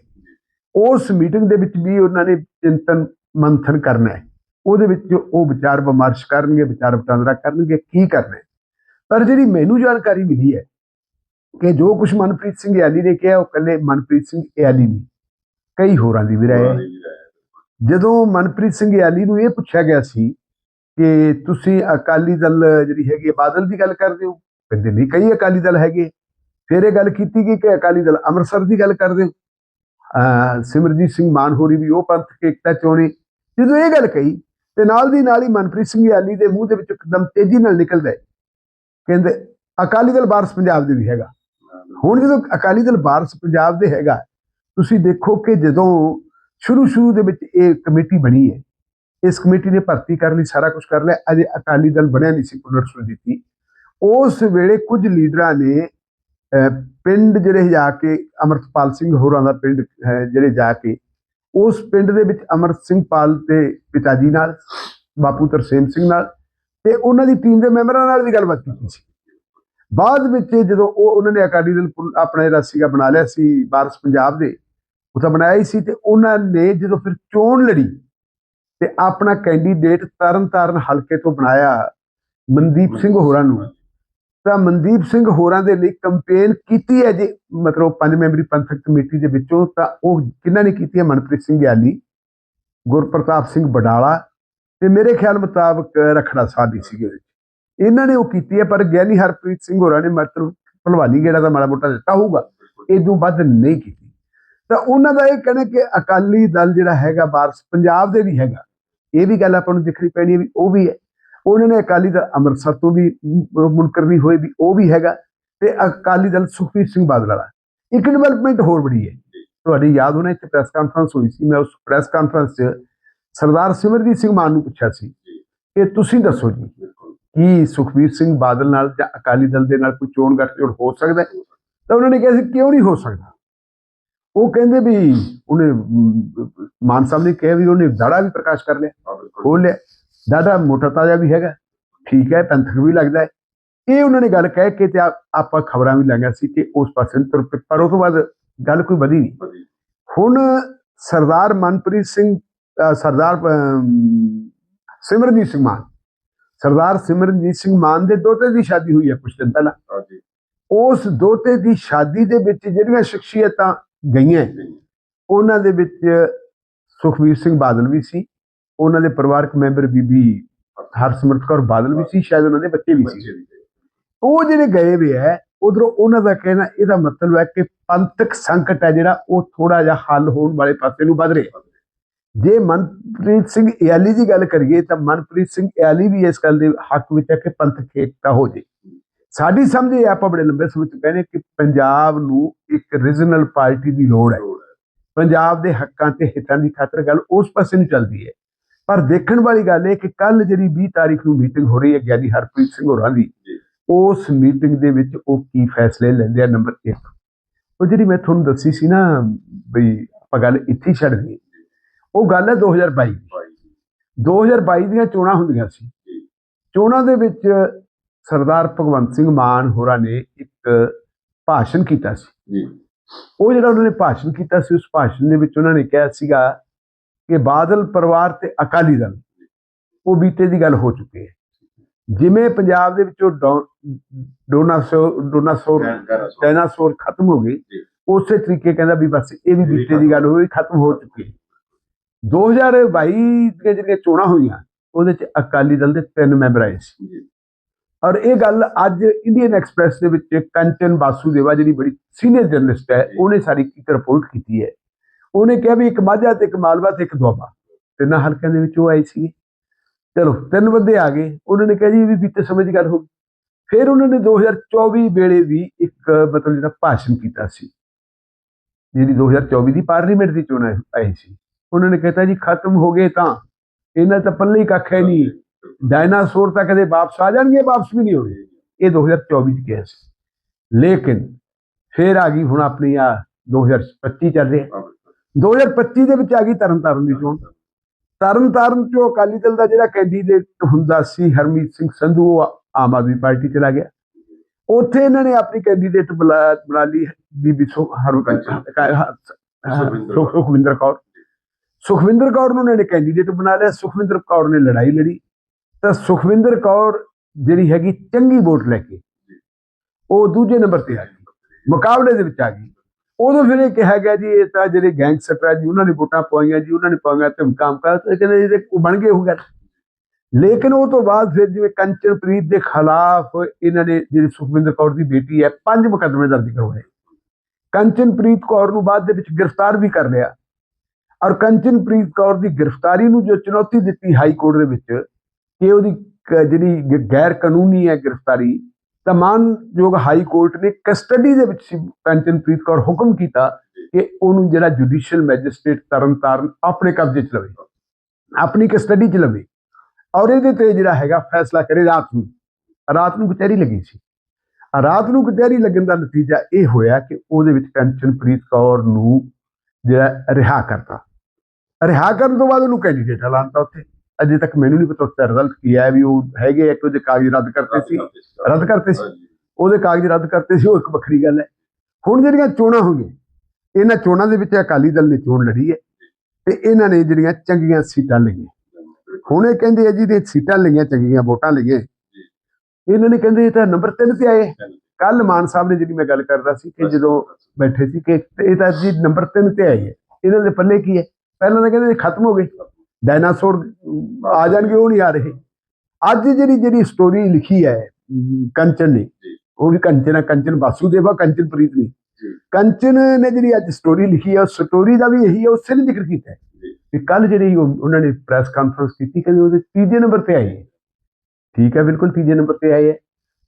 [SPEAKER 2] ਉਸ ਮੀਟਿੰਗ ਦੇ ਵਿੱਚ ਵੀ ਉਹਨਾਂ ਨੇ ਚਿੰਤਨ ਮੰਥਨ ਕਰਨਾ ਹੈ। ਉਹਦੇ ਵਿੱਚ ਉਹ ਵਿਚਾਰ ਵਿਮਰਸ਼ ਕਰਨਗੇ ਵਿਚਾਰ ਵਟਾਂਦਰਾ ਕਰਨਗੇ ਕੀ ਕਰਨਾ ਹੈ। ਪਰ ਜਿਹੜੀ ਮੈਨੂੰ ਜਾਣਕਾਰੀ ਮਿਲੀ ਹੈ ਕਿ ਜੋ ਕੁਝ ਮਨਪ੍ਰੀਤ ਸਿੰਘ ਯਾਲੀ ਨੇ ਕਿਹਾ ਉਹ ਕੱਲੇ ਮਨਪ੍ਰੀਤ ਸਿੰਘ ਯਾਲੀ ਨਹੀਂ ਕਈ ਹੋਰਾਂ ਦੀ ਵੀ ਰਾਏ ਹੈ। ਜਦੋਂ ਮਨਪ੍ਰੀਤ ਸਿੰਘ ਯਾਲੀ ਨੂੰ ਇਹ ਪੁੱਛਿਆ ਗਿਆ ਸੀ ਕਿ ਤੁਸੀਂ ਅਕਾਲੀ ਦਲ ਜਿਹੜੀ ਹੈਗੀ ਬਾਦਲ ਦੀ ਗੱਲ ਕਰਦੇ ਹੋ? ਕਹਿੰਦੇ ਨਹੀਂ ਕਈ ਅਕਾਲੀ ਦਲ ਹੈਗੇ। ਫਿਰ ਇਹ ਗੱਲ ਕੀਤੀ ਗਈ ਕਿ ਅਕਾਲੀ ਦਲ ਅੰਮ੍ਰਿਤਸਰ ਦੀ ਗੱਲ ਕਰਦੇ ਹੋ। ਸਿਮਰਜੀਤ ਸਿੰਘ ਮਾਨਹੋਰੀ ਵੀ ਉਹ ਪੰਥਕ ਏਕਤਾ ਚੋਣੇ ਜਦੋਂ ਇਹ ਗੱਲ ਕਹੀ, ਤੇ ਨਾਲ ਦੀ ਨਾਲ ਹੀ ਮਨਪ੍ਰੀਤ ਸਿੰਘ ਯਾਲੀ ਦੇ ਮੂੰਹ ਦੇ ਵਿੱਚ ਇੱਕਦਮ ਤੇਜ਼ੀ ਨਾਲ ਨਿਕਲਦਾ ਕਹਿੰਦੇ, ਅਕਾਲੀ ਦਲ ਵਾਰਸ ਪੰਜਾਬ ਦੇ ਵੀ ਹੈਗਾ। ਹੁਣ ਜਦੋਂ ਅਕਾਲੀ ਦਲ ਵਾਰਸ ਪੰਜਾਬ ਦੇ ਹੈਗਾ, ਤੁਸੀਂ ਦੇਖੋ ਕਿ ਜਦੋਂ ਸ਼ੁਰੂ ਸ਼ੁਰੂ ਦੇ ਵਿੱਚ ਇਹ ਕਮੇਟੀ ਬਣੀ ਹੈ, ਇਸ ਕਮੇਟੀ ਨੇ ਭਰਤੀ ਕਰ ਲਈ, ਸਾਰਾ ਕੁਝ ਕਰ ਲਿਆ। ਅਜੇ ਅਕਾਲੀ ਦਲ ਬਣਿਆ ਨਹੀਂ ਸੀ ਪੁਨਰ ਸੁਰਜੀਤੀ ਉਸ ਵੇਲੇ ਕੁਝ ਲੀਡਰਾਂ ਨੇ ਪਿੰਡ ਜਿਹੜੇ ਜਾ ਕੇ ਅਮਰਤਪਾਲ ਸਿੰਘ ਹੋਰਾਂ ਦਾ ਪਿੰਡ ਹੈ ਜਿਹੜੇ ਜਾ ਕੇ, ਉਸ ਪਿੰਡ ਦੇ ਵਿੱਚ ਅਮਰਤ ਸਿੰਘ ਪਾਲ ਦੇ ਪਿਤਾ ਜੀ ਨਾਲ, ਬਾਪੂ ਤਰਸੇਮ ਸਿੰਘ ਨਾਲ ਤੇ ਉਹਨਾਂ ਦੀ ਟੀਮ ਦੇ ਮੈਂਬਰਾਂ ਨਾਲ ਵੀ ਗੱਲਬਾਤ ਕੀਤੀ ਸੀ। ਬਾਅਦ ਵਿੱਚ ਜਦੋਂ ਉਹ ਉਹਨਾਂ ਨੇ ਅਕਾਲੀ ਦਲ ਆਪਣਾ ਜਿਹੜਾ ਸੀਗਾ ਬਣਾ ਲਿਆ ਸੀ ਬਾਰਸ ਪੰਜਾਬ ਦੇ, ਉਹ ਤਾਂ ਬਣਾਇਆ ਹੀ ਸੀ ਤੇ ਉਹਨਾਂ ਨੇ ਜਦੋਂ ਫਿਰ ਚੋਣ ਲੜੀ ਤੇ ਆਪਣਾ ਕੈਂਡੀਡੇਟ ਤਰਨਤਾਰਨ ਹਲਕੇ ਤੋਂ ਬਣਾਇਆ ਮਨਦੀਪ ਸਿੰਘ ਹੋਰਾਂ ਨੂੰ ਤਾਂ ਮਨਦੀਪ ਸਿੰਘ ਹੋਰਾਂ ਦੇ ਲਈ ਕੰਪੇਨ ਕੀਤੀ ਹੈ ਜੇ। ਮਤਲਬ ਪੰਜ ਮੈਂਬਰੀ ਪੰਥਕ ਕਮੇਟੀ ਦੇ ਵਿੱਚੋਂ ਤਾਂ ਉਹ ਕਿਹਨਾਂ ਨੇ ਕੀਤੀ ਹੈ? ਮਨਪ੍ਰੀਤ ਸਿੰਘ ਗਿਆਲੀ, ਗੁਰਪ੍ਰਤਾਪ ਸਿੰਘ ਬਡਾਲਾ ਤੇ ਮੇਰੇ ਖਿਆਲ ਮੁਤਾਬਕ ਰਖੜਾ ਸਾਹਿਬ ਵੀ ਸੀਗੇ। ਵਿੱਚ ਇਹਨਾਂ ਨੇ ਉਹ ਕੀਤੀ ਹੈ, ਪਰ ਗਿਆਨੀ ਹਰਪ੍ਰੀਤ ਸਿੰਘ ਹੋਰਾਂ ਨੇ ਮਤਲਬ ਭਲਵਾਨੀ ਗੇੜਾ ਦਾ ਮਾੜਾ ਮੋਟਾ ਦਿੱਤਾ ਹੋਊਗਾ। ਇਦੋਂ ਵੱਧ ਨਹੀਂ ਕੀਤੀ। ਤਾਂ ਉਹਨਾਂ ਦਾ ਇਹ ਕਹਿਣਾ ਕਿ ਅਕਾਲੀ ਦਲ ਜਿਹੜਾ ਹੈਗਾ, ਬਾਰਸ ਪੰਜਾਬ ਦੇ ਵੀ ਹੈਗਾ, ਇਹ ਵੀ ਗੱਲ ਆਪਾਂ ਨੂੰ ਦੇਖਣੀ ਪੈਣੀ ਹੈ ਵੀ ਉਹ ਵੀ ਹੈ। ਉਹਨਾਂ ਨੇ ਅਕਾਲੀ ਦਲ ਅੰਮ੍ਰਿਤਸਰ ਤੋਂ ਵੀ ਮੁਨਕਰ ਨਹੀਂ ਹੋਏ ਵੀ ਉਹ ਵੀ ਹੈਗਾ ਤੇ ਅਕਾਲੀ ਦਲ ਸੁਖਬੀਰ ਸਿੰਘ ਬਾਦਲ ਵਾਲਾ। ਇੱਕ ਡਿਵੈਲਪਮੈਂਟ ਹੋਰ ਬੜੀ ਹੈ। ਤੁਹਾਡੀ ਯਾਦ ਹੋਣਾ ਇੱਥੇ ਪ੍ਰੈਸ ਕਾਨਫਰੰਸ ਹੋਈ ਸੀ ਮੈਂ ਉਸ ਪ੍ਰੈਸ ਕਾਨਫਰੰਸ 'ਚ ਸਰਦਾਰ ਸਿਮਰਜੀਤ ਸਿੰਘ ਮਾਨ ਨੂੰ ਪੁੱਛਿਆ ਸੀ। ਕਿ ਤੁਸੀਂ ਦੱਸੋ ਜੀ ਕੀ ਸੁਖਬੀਰ ਸਿੰਘ ਬਾਦਲ ਨਾਲ ਜਾਂ ਅਕਾਲੀ ਦਲ ਦੇ ਨਾਲ ਕੋਈ ਚੋਣ ਗੱਠਜੋੜ ਹੋ ਸਕਦਾ ਹੈ? ਤਾਂ ਉਹਨਾਂ ਨੇ ਕਿਹਾ ਸੀ ਕਿਉਂ ਨਹੀਂ ਹੋ ਸਕਦਾ? ਉਹ ਕਹਿੰਦੇ ਵੀ ਉਹਨੇ ਮਾਨ ਸਾਹਿਬ ਨੇ ਕਿਹਾ ਵੀ ਉਹਨੇ ਦਾੜਾ ਵੀ ਪ੍ਰਕਾਸ਼ ਕਰ ਲਿਆ ਖੋਲ ਲਿਆ। ਦਾਦਾ ਮੋਟਾ ਤਾਜ਼ਾ ਵੀ ਹੈਗਾ ਠੀਕ ਹੈ ਪੰਥਕ ਵੀ ਲੱਗਦਾ ਹੈ। ਇਹ ਉਹਨਾਂ ਨੇ ਗੱਲ ਕਹਿ ਕੇ ਤੇ ਆਪਾਂ ਖਬਰਾਂ ਵੀ ਲਾਈਆਂ ਸੀ ਕਿ ਉਸ ਪਾਸੇ ਤੁਰ ਪਏ ਪਰ ਉਹ ਤੋਂ ਬਾਅਦ ਗੱਲ ਕੋਈ ਵਧੀ ਨਹੀਂ। ਹੁਣ ਸਰਦਾਰ ਮਨਪ੍ਰੀਤ ਸਿੰਘ ਸਰਦਾਰ ਸਿਮਰਨਜੀਤ ਸਿੰਘ ਮਾਨ ਸਰਦਾਰ ਸਿਮਰਨਜੀਤ ਸਿੰਘ ਮਾਨ ਦੇ ਦੋਤੇ ਦੀ ਸ਼ਾਦੀ ਹੋਈ ਹੈ ਕੁਝ ਦਿਨ ਪਹਿਲਾਂ। ਉਸ ਦੋਤੇ ਦੀ ਸ਼ਾਦੀ ਦੇ ਵਿੱਚ ਜਿਹੜੀਆਂ ਸ਼ਖਸੀਅਤਾਂ ਗਈਆਂ। ਉਹਨਾਂ ਦੇ ਵਿੱਚ ਸੁਖਬੀਰ ਸਿੰਘ ਬਾਦਲ ਵੀ ਸੀ ਉਹਨਾਂ ਦੇ ਪਰਿਵਾਰਕ ਮੈਂਬਰ ਬੀਬੀ ਹਰਸਿਮਰਤ ਕੌਰ ਬਾਦਲ ਵੀ ਸੀ ਸ਼ਾਇਦ ਉਹਨਾਂ ਦੇ ਬੱਚੇ ਵੀ ਸੀ। ਉਹ ਜਿਹੜੇ ਗਏ ਵੇ ਹੈ ਉਧਰੋਂ ਉਹਨਾਂ ਦਾ ਕਹਿਣਾ ਇਹਦਾ ਮਤਲਬ ਹੈ ਕਿ ਪੰਥਕ ਸੰਕਟ ਹੈ ਜਿਹੜਾ ਉਹ ਥੋੜਾ ਜਿਹਾ ਹੱਲ ਹੋਣ ਵਾਲੇ ਪਾਸੇ ਨੂੰ ਵੱਧ ਰਿਹਾ ਜੇ ਮਨਪ੍ਰੀਤ ਸਿੰਘ ਇਆਲੀ ਦੀ ਗੱਲ ਕਰੀਏ ਤਾਂ ਮਨਪ੍ਰੀਤ ਸਿੰਘ ਇਆਲੀ ਵੀ ਇਸ ਗੱਲ ਦੇ ਹੱਕ ਵਿੱਚ ਹੈ ਕਿ ਪੰਥਕ ਏਕਤਾ ਹੋ ਜੇ। ਸਾਡੀ ਸਮਝ ਇਹ ਆਪਾਂ ਬੜੇ ਲੰਬੇ ਸਮੇਂ ਤੋਂ ਕਹਿੰਦੇ ਕਿ ਪੰਜਾਬ ਨੂੰ ਇੱਕ ਰੀਜਨਲ ਪਾਰਟੀ ਦੀ ਲੋੜ ਹੈ। ਪੰਜਾਬ ਦੇ ਹੱਕਾਂ ਤੇ ਹਿੱਤਾਂ ਦੀ ਖਾਤਰ ਗੱਲ ਉਸ ਪਾਸੇ ਨੂੰ ਚੱਲਦੀ ਹੈ। ਪਰ ਦੇਖਣ ਵਾਲੀ ਗੱਲ ਇਹ ਕਿ ਕੱਲ ਜਿਹੜੀ 20 ਤਾਰੀਖ ਨੂੰ ਮੀਟਿੰਗ ਹੋ ਰਹੀ ਹੈ ਗਿਆਨੀ ਹਰਪ੍ਰੀਤ ਸਿੰਘ ਹੋਰਾਂ ਦੀ। ਉਸ ਮੀਟਿੰਗ ਦੇ ਵਿੱਚ ਉਹ ਕੀ ਫੈਸਲੇ ਲੈਂਦੇ ਆ? ਨੰਬਰ 1 ਉਹ ਜਿਹੜੀ ਮੈਂ ਤੁਹਾਨੂੰ ਦੱਸੀ ਸੀ ਨਾ ਬਈ ਆਪਾਂ ਗੱਲ ਇੱਥੇ ਛੱਡ ਗਏ ਉਹ ਗੱਲ ਹੈ 2022 ਦੀ।
[SPEAKER 1] ਭਾਈ
[SPEAKER 2] 2022 ਦੀਆਂ ਚੋਣਾਂ ਹੁੰਦੀਆਂ ਸੀ। ਚੋਣਾਂ ਦੇ ਵਿੱਚ ਸਰਦਾਰ ਭਗਵੰਤ ਸਿੰਘ ਮਾਨ ਹੋਰਾਂ ਨੇ ਇੱਕ ਭਾਸ਼ਣ ਕੀਤਾ ਸੀ।
[SPEAKER 1] ਜੀ।
[SPEAKER 2] ਉਹ ਜਿਹੜਾ ਉਹਨਾਂ ਨੇ ਭਾਸ਼ਣ ਕੀਤਾ ਸੀ ਉਸ ਭਾਸ਼ਣ ਦੇ ਵਿੱਚ ਉਹਨਾਂ ਨੇ ਕਿਹਾ ਸੀਗਾ ਕਿ ਬਾਦਲ ਪਰਿਵਾਰ ਤੇ ਅਕਾਲੀ ਦਲ ਉਹ ਬੀਤੇ ਦੀ ਗੱਲ ਹੋ ਚੁੱਕੀ ਹੈ। ਜਿਵੇਂ ਪੰਜਾਬ ਦੇ ਵਿੱਚੋਂ ਡੋਨਾਸੌਰ ਡੋਨਾਸੌਰ। ਡਾਇਨਾਸੌਰ ਖਤਮ ਹੋ ਗਈ। ਉਸੇ ਤਰੀਕੇ ਕਹਿੰਦਾ ਵੀ ਬਸ ਇਹ ਵੀ ਬੀਤੇ ਦੀ ਗੱਲ ਹੋਈ ਖਤਮ ਹੋ ਚੁੱਕੀ ਹੈ। 2022 ਦੀਆਂ ਜਿਹੜੀਆਂ ਚੋਣਾਂ ਹੋਈਆਂ ਉਹਦੇ ਚ ਅਕਾਲੀ ਦਲ ਦੇ ਤਿੰਨ ਮੈਂਬਰ ਆਏ ਸੀ। ਔਰ ਇਹ ਗੱਲ ਅੱਜ ਇੰਡੀਅਨ ਐਕਸਪ੍ਰੈਸ ਦੇ ਵਿੱਚ ਕੰਚਨ ਬਾਸੂਦੇਵਾ ਜਿਹੜੀ ਬੜੀ ਸੀਨੀਅਰ ਜਰਨਲਿਸਟ ਹੈ। ਉਹਨੇ ਸਾਰੀ ਇੱਕ ਰਿਪੋਰਟ ਕੀਤੀ ਹੈ। ਉਹਨੇ ਕਿਹਾ ਵੀ ਇੱਕ ਮਾਝਾ ਤੇ ਇੱਕ ਮਾਲਵਾ ਤੇ ਇੱਕ ਦੁਆਬਾ। ਤਿੰਨਾਂ ਹਲਕਿਆਂ ਦੇ ਵਿੱਚ ਉਹ ਆਏ ਸੀ ਚਲੋ, ਤਿੰਨ ਬੰਦੇ ਆ ਗਏ। ਉਹਨਾਂ ਨੇ ਕਿਹਾ ਜੀ ਵੀ ਬੀਤੇ ਸਮੇਂ ਦੀ ਗੱਲ ਹੋ ਗਈ। ਫਿਰ ਉਹਨਾਂ ਨੇ 2024 ਵੇਲੇ ਵੀ ਇੱਕ, ਮਤਲਬ ਜਿਹੜਾ ਭਾਸ਼ਣ ਕੀਤਾ ਸੀ। ਜਿਹੜੀ 2024 ਦੀ ਪਾਰਲੀਮੈਂਟ ਦੀ ਚੋਣ ਆਈ- ਸੀ। ਉਹਨਾਂ ਨੇ ਕਹਿਤਾ ਜੀ, ਖਤਮ ਹੋ ਗਏ ਤਾਂ। ਇਹਨਾਂ ਤਾਂ ਪੱਲੇ ਹੀ ਕੱਖ ਹੈ ਨਹੀਂ। ਡਾਇਨਾਸੌਰ ਤਾਂ ਕਦੇ ਵਾਪਸ ਆ ਜਾਣਗੇ, ਵਾਪਸ ਵੀ ਨਹੀਂ ਹੋਣਗੇ। ਇਹ 2024 ਚ ਗਿਆ ਸੀ। ਲੇਕਿਨ ਫਿਰ ਆ ਗਈ, ਹੁਣ ਆਪਣੀ ਆ 2025 ਚੱਲ ਰਿਹਾ। 2025 ਦੇ ਵਿੱਚ ਆ ਗਈ ਤਰਨਤਾਰਨ ਦੀ ਚੋਣ। ਤਰਨਤਾਰਨ ਚੋਂ ਅਕਾਲੀ ਦਲ ਦਾ ਜਿਹੜਾ ਕੈਂਡੀਡੇਟ ਹੁੰਦਾ ਸੀ ਹਰਮੀਤ ਸਿੰਘ ਸੰਧੂ ਉਹ ਆਮ ਆਦਮੀ ਪਾਰਟੀ ਚਲਾ ਗਿਆ। ਉੱਥੇ ਇਹਨਾਂ ਨੇ ਆਪਣੀ ਕੈਂਡੀਡੇਟ ਬਣਾ ਲਈ ਬੀਬੀ।
[SPEAKER 1] ਸੁਖਵਿੰਦਰ ਕੌਰ।
[SPEAKER 2] ਸੁਖਵਿੰਦਰ ਕੌਰ। ਨੂੰ ਉਹਨਾਂ ਨੇ ਕੈਂਡੀਡੇਟ ਬਣਾ ਲਿਆ। ਸੁਖਵਿੰਦਰ ਕੌਰ ਨੇ ਲੜਾਈ ਲੜੀ। ਤਾਂ ਸੁਖਵਿੰਦਰ ਕੌਰ ਜਿਹੜੀ ਹੈਗੀ ਚੰਗੀ ਵੋਟ ਲੈ ਕੇ ਉਹ ਦੂਜੇ ਨੰਬਰ ਤੇ ਆ ਗਈ। ਮੁਕਾਬਲੇ ਦੇ ਵਿੱਚ ਆ ਗਈ। ਉਦੋਂ ਫਿਰ ਇਹ ਕਿਹਾ ਗਿਆ ਜੀ, ਇਹ ਤਾਂ ਜਿਹੜੇ ਗੈਂਗਸਟਰ ਆ ਜੀ, ਉਹਨਾਂ ਨੇ ਵੋਟਾਂ ਪਵਾਈਆਂ ਜੀ, ਉਹਨਾਂ ਨੇ ਪਵਾਈਆਂ ਤੇ ਕੰਮ ਕਰ ਤੇ ਕਹਿੰਦੇ ਇਹਦੇ ਉਹ ਬਣ ਗਏ ਹੋ ਗਿਆ ਲੇਕਿਨ ਉਹ ਤੋਂ ਬਾਅਦ ਫਿਰ ਜਿਵੇਂ ਕੰਚਨਪ੍ਰੀਤ ਦੇ ਖਿਲਾਫ ਇਹਨਾਂ ਨੇ ਜਿਹੜੀ ਸੁਖਵਿੰਦਰ ਕੌਰ ਦੀ ਬੇਟੀ ਹੈ, ਪੰਜ ਮੁਕੱਦਮੇ ਦਰਜ ਕਰਵਾਏ। ਕੰਚਨਪ੍ਰੀਤ ਕੌਰ ਨੂੰ ਬਾਅਦ ਦੇ ਵਿੱਚ ਗ੍ਰਿਫਤਾਰ ਵੀ ਕਰ ਲਿਆ। ਔਰ ਕੰਚਨਪ੍ਰੀਤ ਕੌਰ ਦੀ ਗ੍ਰਿਫਤਾਰੀ ਨੂੰ ਜੋ ਚੁਣੌਤੀ ਦਿੱਤੀ ਹਾਈ ਕੋਰਟ ਦੇ ਵਿੱਚ, ਕਿ ਉਹਦੀ ਕ- ਜਿਹੜੀ ਗੈਰ ਕਾਨੂੰਨੀ ਹੈ ਗ੍ਰਿਫਤਾਰੀ ਤਾਂ ਮਾਨਯੋਗ ਹਾਈ ਕੋਰਟ ਨੇ ਕਸਟਡੀ ਦੇ ਵਿੱਚ ਸੀ ਕੰਚਨਪ੍ਰੀਤ ਕੌਰ ਹੁਕਮ ਕੀਤਾ ਕਿ ਉਹਨੂੰ ਜਿਹੜਾ ਜੁਡੀਸ਼ੀਅਲ ਮੈਜਿਸਟ੍ਰੇਟ ਤਰਨਤਾਰਨ ਆਪਣੇ ਕਬਜ਼ੇ 'ਚ ਲਵੇ, ਆਪਣੀ ਕਸਟਡੀ 'ਚ ਲਵੇ ਔਰ ਇਹਦੇ ਤੇ ਜਿਹੜਾ ਹੈਗਾ ਫੈਸਲਾ ਕਰੇ ਰਾਤ ਨੂੰ। ਰਾਤ ਨੂੰ ਕਚਹਿਰੀ ਲੱਗੀ ਸੀ। ਰਾਤ ਨੂੰ ਕਚਹਿਰੀ ਲੱਗਣ ਦਾ ਨਤੀਜਾ ਇਹ ਹੋਇਆ ਕਿ ਉਹਦੇ ਵਿੱਚ ਕੰਚਨਪ੍ਰੀਤ ਕੌਰ ਨੂੰ ਜਿਹੜਾ ਰਿਹਾ ਕਰਤਾ। ਰਿਹਾ ਕਰਨ ਤੋਂ ਬਾਅਦ ਉਹਨੂੰ ਕੈਂਡੀਡੇਟ ਐਲਾਨਤਾ ਉੱਥੇ। ਅਜੇ ਤੱਕ ਮੈਨੂੰ ਨਹੀਂ ਪਤਾ ਉਸਦਾ ਰਿਜ਼ਲਟ ਕੀ ਆਇਆ ਵੀ ਉਹ ਹੈਗੇ ਇੱਕ ਉਹਦੇ ਕਾਗਜ਼ ਰੱਦ ਕਰਤੇ ਸੀ। ਰੱਦ ਕਰਤੇ ਸੀ ਉਹਦੇ ਕਾਗਜ਼ ਰੱਦ ਕਰਤੇ ਸੀ ਉਹ ਇੱਕ ਵੱਖਰੀ ਗੱਲ ਹੈ। ਹੁਣ ਜਿਹੜੀਆਂ ਚੋਣਾਂ ਹੋ ਗਈਆਂ ਇਹਨਾਂ ਚੋਣਾਂ ਦੇ ਵਿੱਚ ਅਕਾਲੀ ਦਲ ਨੇ ਚੋਣ ਲੜੀ ਹੈ ਤੇ ਇਹਨਾਂ ਨੇ ਜਿਹੜੀਆਂ ਚੰਗੀਆਂ ਸੀਟਾਂ ਲਈਆਂ। ਹੁਣ ਇਹ ਕਹਿੰਦੇ ਆ ਜੀ ਦੇ ਸੀਟਾਂ ਲਈਆਂ ਚੰਗੀਆਂ ਵੋਟਾਂ ਲਈਆਂ। ਇਹਨਾਂ ਨੇ ਕਹਿੰਦੇ ਇਹ ਤਾਂ ਨੰਬਰ 3 ਤੇ ਆਏ। ਕੱਲ ਮਾਨ ਸਾਹਿਬ ਨੇ ਜਿਹੜੀ ਮੈਂ ਗੱਲ ਕਰਦਾ ਸੀ ਕਿ ਜਦੋਂ ਬੈਠੇ ਸੀ ਕਿ ਇਹ ਤਾਂ ਜੀ ਨੰਬਰ 3 ਤੇ ਆਈ ਹੈ। ਇਹਨਾਂ ਦੇ ਪੱਲੇ ਕੀ ਹੈ? ਪਹਿਲਾਂ ਤਾਂ ਕਹਿੰਦੇ ਖਤਮ ਹੋ ਗਏ। ਡਾਇਨਾਸੌਰ ਆ ਜਾਣਗੇ ਉਹ ਨਹੀਂ ਆ ਰਹੇ ਅੱਜ ਜਿਹੜੀ ਜਿਹੜੀ ਸਟੋਰੀ ਲਿਖੀ ਹੈ ਕੰਚਨ ਨੇ। ਉਹ ਵੀ ਕੰਚਨ ਹੈ ਕੰਚਨ ਬਾਸੂਦੇਵਾ ਕੰਚਨ ਪ੍ਰੀਤ
[SPEAKER 1] ਜੀ।
[SPEAKER 2] ਕੰਚਨ ਨੇ ਜਿਹੜੀ ਅੱਜ ਸਟੋਰੀ ਲਿਖੀ ਹੈ ਸਟੋਰੀ ਦਾ ਵੀ ਇਹੀ ਹੈ ਉਸੇ ਨੇ ਜ਼ਿਕਰ ਕੀਤਾ। ਕਿ ਕੱਲ ਜਿਹੜੀ ਉਹ- ਉਹਨਾਂ ਨੇ ਪ੍ਰੈਸ ਕਾਨਫਰੰਸ ਕੀਤੀ ਕਿ ਉਹਦੇ ਤੀਜੇ ਨੰਬਰ ਤੇ ਆਏ ਹੈ ਠੀਕ ਹੈ ਬਿਲਕੁਲ ਤੀਜੇ ਨੰਬਰ ਤੇ ਆਏ ਹੈ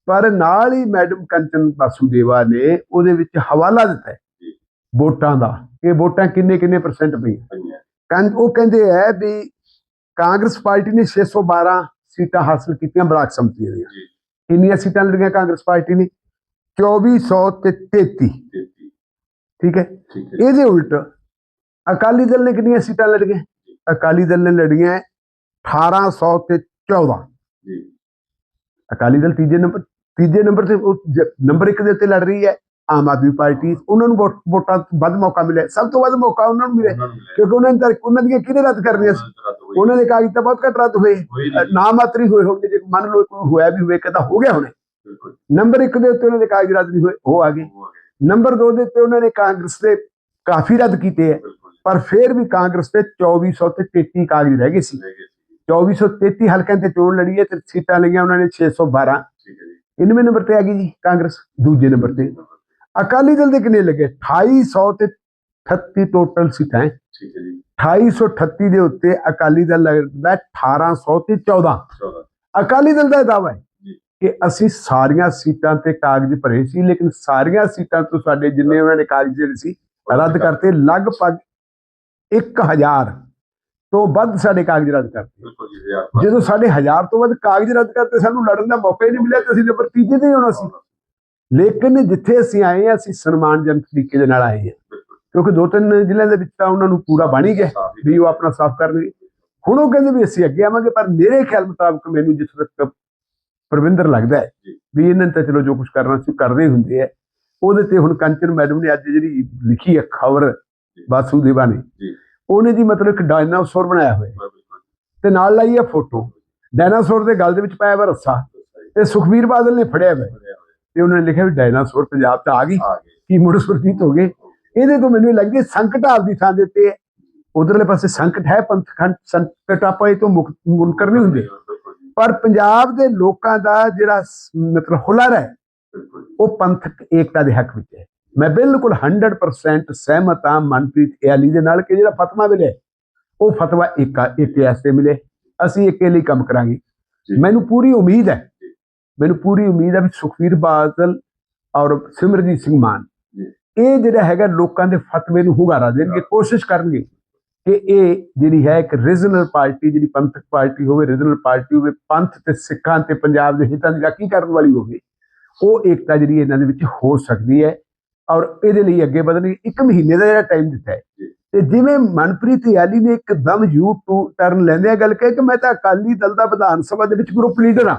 [SPEAKER 2] ਪਰ ਨਾਲ ਹੀ ਮੈਡਮ ਕੰਚਨ ਬਾਸੂਦੇਵਾ ਨੇ ਉਹਦੇ ਵਿੱਚ ਹਵਾਲਾ ਦਿੱਤਾ। ਵੋਟਾਂ ਦਾ ਕਿ ਵੋਟਾਂ ਕਿੰਨੇ ਕਿੰਨੇ ਪਰਸੈਂਟ ਪਈਆਂ ਕੰਨ ਉਹ ਕਹਿੰਦੇ ਹੈ ਵੀ ਕਾਂਗਰਸ ਪਾਰਟੀ ਨੇ 612 ਸੀਟਾਂ ਹਾਸਲ ਕੀਤੀਆਂ ਬਲਾਕ ਸੰਮਤੀਆਂ ਦੀਆਂ।
[SPEAKER 1] ਜੀ।
[SPEAKER 2] ਕਿੰਨੀਆਂ ਸੀਟਾਂ ਲੜੀਆਂ ਕਾਂਗਰਸ ਪਾਰਟੀ ਨੇ? 2400 ਤੇ 33 ਠੀਕ ਹੈ? ਇਹਦੇ ਉਲਟ ਅਕਾਲੀ ਦਲ ਨੇ ਕਿੰਨੀਆਂ ਸੀਟਾਂ ਲੜੀਆਂ? ਅਕਾਲੀ ਦਲ ਨੇ ਲੜੀਆਂ 1800 ਤੇ 14 ਅਕਾਲੀ ਦਲ ਤੀਜੇ ਨੰਬਰ ਤੀਜੇ ਨੰਬਰ ਤੇ ਉਹ ਜ- ਨੰਬਰ 1 ਦੇ ਉੱਤੇ ਲੜ ਰਹੀ ਹੈ। ਆਮ ਆਦਮੀ ਪਾਰਟੀ ਉਹਨਾਂ ਨੂੰ ਵੋਟ- ਵੋਟਾਂ ਤੋਂ ਵੱਧ ਮੌਕਾ ਮਿਲਿਆ। ਸਭ ਤੋਂ ਵੱਧ ਮੌਕਾ ਉਹਨਾਂ ਨੂੰ ਮਿਲਿਆ
[SPEAKER 1] ਉਹਨਾਂ ਨੂੰ ਮਿਲਿਆ।
[SPEAKER 2] ਕਿਉਂਕਿ ਉਹਨਾਂ ਨੇ ਤਾਂ ਉਹਨਾਂ ਦੀਆਂ ਕਿਹਦੇ ਰੱਦ ਕਰਨੀਆਂ ਸੀ? ਉਹਨਾਂ ਦੇ ਕਾਗਜ਼ ਤਾਂ ਬਹੁਤ ਘੱਟ ਰੱਦ ਹੋਏ।
[SPEAKER 1] ਹੋਈ
[SPEAKER 2] ਅ, ਨਾ ਮਾਤਰੀ ਹੋਏ ਹੋਣਗੇ ਜੇ ਮੰਨ ਲਓ ਕੋਈ ਹੋਇਆ ਵੀ ਹੋਵੇ ਕਹਿੰਦਾ ਹੋ ਗਿਆ ਹੁਣੇ।
[SPEAKER 1] ਬਿਲਕੁਲ।
[SPEAKER 2] ਨੰਬਰ 1 ਦੇ ਉੱਤੇ ਉਹਨਾਂ ਦੇ ਕਾਗਜ਼ ਰੱਦ ਨਹੀਂ ਹੋਏ ਉਹ ਆ ਗਏ।
[SPEAKER 1] ਉਹ ਆ ਗਏ,
[SPEAKER 2] ਨੰਬਰ 2 ਦੇ ਉੱਤੇ ਉਹਨਾਂ ਨੇ ਕਾਂਗਰਸ ਦੇ ਕਾਫੀ ਰੱਦ ਕੀਤੇ ਹੈ
[SPEAKER 1] ਬਿਲਕੁਲ।
[SPEAKER 2] ਪਰ ਫਿਰ ਵੀ ਕਾਂਗਰਸ ਦੇ 2400 ਤੇ 33 ਕਾਗਜ਼ ਰਹਿ ਗਏ ਸੀ।
[SPEAKER 1] ਲੈ ਗਏ ਸੀ।
[SPEAKER 2] 2433 ਹਲਕਿਆਂ ਤੇ ਚੋਣ ਲੜੀ ਹੈ ਤੇ ਸੀਟਾਂ ਲਈਆਂ ਉਹਨਾਂ ਨੇ 612
[SPEAKER 1] ਠੀਕ ਹੈ ਜੀ।
[SPEAKER 2] 99 ਨੰਬਰ ਤੇ ਆ ਗਈ ਜੀ ਕਾਂਗਰਸ? ਦੂਜੇ ਨੰਬਰ ਤੇ। ਅਕਾਲੀ ਦਲ ਦੇ ਕਿੰਨੇ ਲੱਗੇ? 2800 ਤੇ 38 ਟੋਟਲ ਸੀਟਾਂ ਹੈ।
[SPEAKER 1] ਠੀਕ ਹੈ ਜੀ।
[SPEAKER 2] 2838 ਦੇ ਉੱਤੇ ਅਕਾਲੀ ਦਲ ਲੱਗਦਾ ਹੈ 1800 ਤੇ 14
[SPEAKER 1] 14
[SPEAKER 2] ਅਕਾਲੀ ਦਲ ਦਾ ਦਾਅਵਾ ਹੈ। ਕਿ ਅਸੀਂ ਸਾਰੀਆਂ ਸੀਟਾਂ ਤੇ ਕਾਗਜ਼ ਭਰੇ ਸੀ ਲੇਕਿਨ ਸਾਰੀਆਂ ਸੀਟਾਂ ਤੋਂ ਸਾਡੇ ਜਿੰਨੇ ਉਹਨਾਂ ਨੇ ਕਾਗਜ਼ ਜਿਹੜੇ ਸੀ ਰੱਦ ਕਰਤੇ। ਲਗਭਗ 1000 ਤੋਂ ਵੱਧ ਸਾਡੇ ਕਾਗਜ਼ ਰੱਦ ਕਰਤੇ। ਜਦੋਂ ਸਾਡੇ 1000 ਤੋਂ ਵੱਧ ਕਾਗਜ਼ ਰੱਦ ਕਰਤੇ ਸਾਨੂੰ ਲੜਨ ਦਾ ਮੌਕਾ ਹੀ ਨਹੀਂ ਮਿਲਿਆ ਤੇ ਅਸੀਂ ਨੰਬਰ ਤੀਜੇ ਤੇ ਹੀ ਹੋਣਾ ਸੀ। ਲੇਕਿਨ ਜਿੱਥੇ ਅਸੀਂ ਆਏ ਹਾਂ ਅਸੀਂ ਸਨਮਾਨਜਨਕ ਤਰੀਕੇ ਦੇ ਨਾਲ ਆਏ ਹਾਂ।
[SPEAKER 1] ਬਿਲਕੁਲ
[SPEAKER 2] ਕਿਉਂਕਿ ਦੋ ਤਿੰਨ ਜ਼ਿਲ੍ਹਿਆਂ ਦੇ ਵਿੱਚ ਤਾਂ ਉਹਨਾਂ ਨੂੰ ਪੂਰਾ ਬਣ ਹੀ ਗਿਆ ਵੀ ਉਹ ਆਪਣਾ ਸਾਫ਼ ਕਰਨਗੇ। ਹੁਣ ਉਹ ਕਹਿੰਦੇ ਵੀ ਅਸੀਂ ਅੱਗੇ ਆਵਾਂਗੇ ਪਰ ਮੇਰੇ ਖਿਆਲ ਮੁਤਾਬਕ ਮੈਨੂੰ ਜਿਸ ਤੱਕ ਪ੍ਰਵਿੰਦਰ ਲੱਗਦਾ ਹੈ। ਵੀ ਇਹਨਾਂ ਨੇ ਤਾਂ ਚਲੋ ਜੋ ਕੁਝ ਕਰਨਾ ਸੀ ਕਰਦੇ ਹੀ ਹੁੰਦੇ ਆ। ਉਹਦੇ ਤੇ ਹੁਣ ਕੰਚਨ ਮੈਡਮ ਨੇ ਅੱਜ ਜਿਹੜੀ ਲਿਖੀ ਹੈ ਖਬਰ ਵਾਸੂਦੇਵਾ ਨੇ। ਉਹਨੇ ਜੀ ਮਤਲਬ ਇੱਕ ਡਾਇਨਾਸੌਰ ਬਣਾਇਆ ਹੋਇਆ ਤੇ ਨਾਲ ਲਾਈ ਹੈ ਫੋਟੋ। ਡਾਇਨਾਸੌਰ ਦੇ ਗਲ ਦੇ ਵਿੱਚ ਪਾਇਆ ਹੋਇਆ ਰੱਸਾ। ਤੇ ਸੁਖਬੀਰ ਬਾਦਲ ਨੇ ਫੜਿਆ ਹੋਇਆ। ਤੇ ਉਹਨਾਂ ਨੇ ਲਿਖਿਆ ਵੀ ਡਾਇਨਾਸੌਰ ਪੰਜਾਬ ਤੇ ਆ ਗਈ ਕੀ ਮੁੜ ਸੁਰਜੀਤ ਹੋ ਗਏ? ਇਹਦੇ ਤੋਂ ਮੈਨੂੰ ਲੱਗਦੀ ਸੰਕਟ ਆਪਦੀ ਥਾਂ ਦੇ ਉੱਤੇ ਉਧਰਲੇ ਪਾਸੇ ਸੰਕਟ ਹੈ ਪੰਥ ਸੰਕਟ ਆਪਾਂ ਇਹ ਤੋਂ ਮੁਕਤ ਮੁਨਕਰ ਨਹੀਂ ਹੁੰਦੇ। ਪਰ ਪੰਜਾਬ ਦੇ ਲੋਕਾਂ ਦਾ ਜਿਹੜਾ ਮਤਲਬ ਹੁਨਰ ਹੈ ਉਹ ਪੰਥਕ ਏਕਤਾ ਦੇ ਹੱਕ ਵਿੱਚ ਹੈ। ਮੈਂ ਬਿਲਕੁਲ 100% ਸਹਿਮਤ ਹਾਂ ਮਨਪ੍ਰੀਤ ਇਆਲੀ ਦੇ ਨਾਲ ਕਿ ਜਿਹੜਾ ਫਤਵਾ ਮਿਲੇ ਉਹ ਫਤਵਾ ਇੱਕ ਇੱਕ ਐਸੇ ਮਿਲੇ ਅਸੀਂ ਇੱਕੇ ਲਈ ਕੰਮ ਕਰਾਂਗੇ। ਮੈਨੂੰ ਪੂਰੀ ਉਮੀਦ ਹੈ ਮੈਨੂੰ ਪੂਰੀ ਉਮੀਦ ਹੈ ਵੀ ਸੁਖਵੀਰ ਬਾਦਲ ਔਰ ਸਿਮਰਜੀਤ ਸਿੰਘ ਮਾਨ। ਇਹ ਜਿਹੜਾ ਹੈਗਾ ਲੋਕਾਂ ਦੇ ਫਤਵੇ ਨੂੰ ਹੁਗਾਰਾ ਦੇਣਗੇ ਕੋਸ਼ਿਸ਼ ਕਰਨਗੇ ਕਿ ਇਹ ਜਿਹੜੀ ਹੈ ਇੱਕ ਰੀਜਨਲ ਪਾਰਟੀ ਜਿਹੜੀ ਪੰਥਕ ਪਾਰਟੀ ਹੋਵੇ ਰੀਜਨਲ ਪਾਰਟੀ ਹੋਵੇ ਪੰਥ ਤੇ ਸਿੱਖਾਂ ਤੇ ਪੰਜਾਬ ਦੇ ਹਿੱਤਾਂ ਦੀ ਰਾਖੀ ਕਰਨ ਵਾਲੀ ਹੋਵੇ ਉਹ ਏਕਤਾ ਜਿਹੜੀ ਇਹਨਾਂ ਦੇ ਵਿੱਚ ਹੋ ਸਕਦੀ ਹੈ ਔਰ ਇਹਦੇ ਲਈ ਅੱਗੇ ਵਧਣ ਇੱਕ ਮਹੀਨੇ ਦਾ ਜਿਹੜਾ ਟਾਈਮ ਦਿੱਤਾ ਹੈ। ਤੇ ਜਿਵੇਂ ਮਨਪ੍ਰੀਤ ਯਾਲੀ ਨੇ ਇੱਕਦਮ ਯੂ ਟੂ ਟਰਨ ਲੈਂਦੇ ਗੱਲ ਕਹੇ ਕਿ ਮੈਂ ਤਾਂ ਅਕਾਲੀ ਦਲ ਦਾ ਵਿਧਾਨ ਸਭਾ ਦੇ ਵਿੱਚ ਗਰੁੱਪ ਲੀਡਰ ਹਾਂ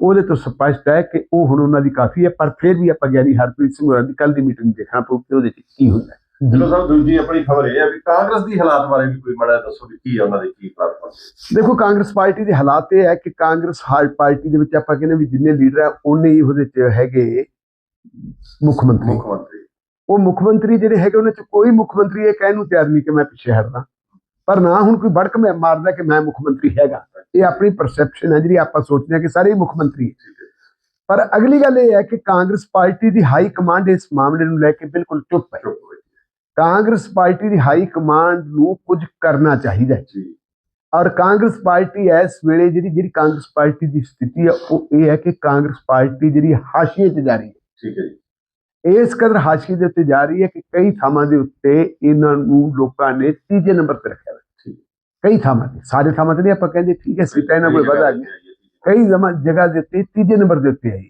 [SPEAKER 2] ਉਹਦੇ ਤੋਂ ਸਪਸ਼ਟ ਹੈ ਕਿ ਉਹ ਹੁਣ ਉਹਨਾਂ ਦੀ ਕਾਫੀ ਹੈ ਪਰ ਫਿਰ ਵੀ ਆਪਾਂ ਗਿਆਨੀ ਹਰਪ੍ਰੀਤ ਸਿੰਘ ਹੋਰਾਂ ਦੀ ਕੱਲ ਦੀ ਮੀਟਿੰਗ ਦੇਖਣਾ ਪਊ ਕਿ ਉਹਦੇ ਚ ਕੀ ਹੁੰਦਾ
[SPEAKER 1] ਚਲੋ ਸਾਹਿਬ ਦੂਜੀ ਆਪਣੀ ਖਬਰ ਇਹ ਹੈ ਵੀ ਕਾਂਗਰਸ ਦੀ ਹਾਲਾਤ ਬਾਰੇ ਵੀ ਕੋਈ ਮਾੜਾ ਦੱਸੋ ਵੀ ਕੀ ਹੈ ਉਹਨਾਂ ਦੇ ਕੀ ਪਲਾਟਫਾਰਮ
[SPEAKER 2] ਦੇਖੋ ਕਾਂਗਰਸ ਪਾਰਟੀ ਦੇ ਹਾਲਾਤ ਇਹ ਹੈ ਕਿ ਕਾਂਗਰਸ ਹਾਰ ਪਾਰਟੀ ਦੇ ਵਿੱਚ ਆਪਾਂ ਕਹਿੰਦੇ ਵੀ ਜਿੰਨੇ ਲੀਡਰ ਆ ਉਹਨੇ ਹੀ ਉਹਦੇ ਚ ਹੈਗੇ ਮੁੱਖ ਮੰਤਰੀ।
[SPEAKER 1] ਮੁੱਖ ਮੰਤਰੀ।
[SPEAKER 2] ਉਹ ਮੁੱਖ ਮੰਤਰੀ ਜਿਹੜੇ ਹੈਗੇ ਉਹਨਾਂ ਚ ਕੋਈ ਮੁੱਖ ਮੰਤਰੀ ਇਹ ਕਹਿਣ ਨੂੰ ਤਿਆਰ ਨਹੀਂ ਕਿ ਮੈਂ ਪਿੱਛੇ ਹਟਦਾ। ਪਰ ਨਾ ਹੁਣ ਕੋਈ ਬੜਕ ਮੈਂ ਮਾਰਦਾ ਕਿ ਮੈਂ ਮੁੱਖ ਮੰਤਰੀ ਹੈਗਾ। ਇਹ ਆਪਣੀ ਪਰਸੈਪਸ਼ਨ ਹੈ ਜਿਹੜੀ ਆਪਾਂ ਸੋਚਦੇ ਹਾਂ ਕਿ ਸਾਰੇ ਮੁੱਖ ਮੰਤਰੀ ਪਰ ਅਗਲੀ ਗੱਲ ਇਹ ਹੈ ਕਿ ਕਾਂਗਰਸ ਪਾਰਟੀ ਦੀ ਹਾਈ ਕਮਾਂਡ ਇਸ ਮਾਮਲੇ ਨੂੰ ਲੈ ਕੇ ਬਿਲਕੁਲ ਚੁੱਪ ਹੈ। ਕਾਂਗਰਸ ਪਾਰਟੀ ਦੀ ਹਾਈ ਕਮਾਂਡ ਨੂੰ ਕੁਝ ਕਰਨਾ ਚਾਹੀਦਾ ਹੈ।
[SPEAKER 1] ਜੀ।
[SPEAKER 2] ਔਰ ਕਾਂਗਰਸ ਪਾਰਟੀ ਇਸ ਵੇਲੇ ਜਿਹੜੀ ਜਿਹੜੀ ਕਾਂਗਰਸ ਪਾਰਟੀ ਦੀ ਸਥਿਤੀ ਹੈ ਉਹ ਇਹ ਹੈ ਕਿ ਕਾਂਗਰਸ ਪਾਰਟੀ ਜਿਹੜੀ ਹਾਸ਼ੀਏ ਤੇ ਜਾ ਰਹੀ ਹੈ।
[SPEAKER 1] ਠੀਕ ਹੈ ਜੀ।
[SPEAKER 2] ਇਸ ਕਦਰ ਹਾਸ਼ੀਏ ਦੇ ਉੱਤੇ ਜਾ ਰਹੀ ਹੈ ਕਿ ਕਈ ਥਾਵਾਂ ਦੇ ਉੱਤੇ ਇਹਨਾਂ ਨੂੰ ਲੋਕਾਂ ਨੇ ਤੀਜੇ ਨੰਬਰ ਤੇ ਰੱਖਿਆ ਕਈ ਥਾਵਾਂ ਤੇ ਸਾਰੇ ਥਾਵਾਂ ਤੇ ਨਹੀਂ ਆਪਾਂ ਕਹਿੰਦੇ ਠੀਕ ਹੈ ਸੀਟਾਂ ਇਹਨਾਂ ਕੋਲ ਵਧਾ ਗਈ ਕਈ ਜਮਾ ਜਗ੍ਹਾ ਦੇ ਉੱਤੇ ਤੀਜੇ ਨੰਬਰ ਦੇ ਉੱਤੇ ਆਈ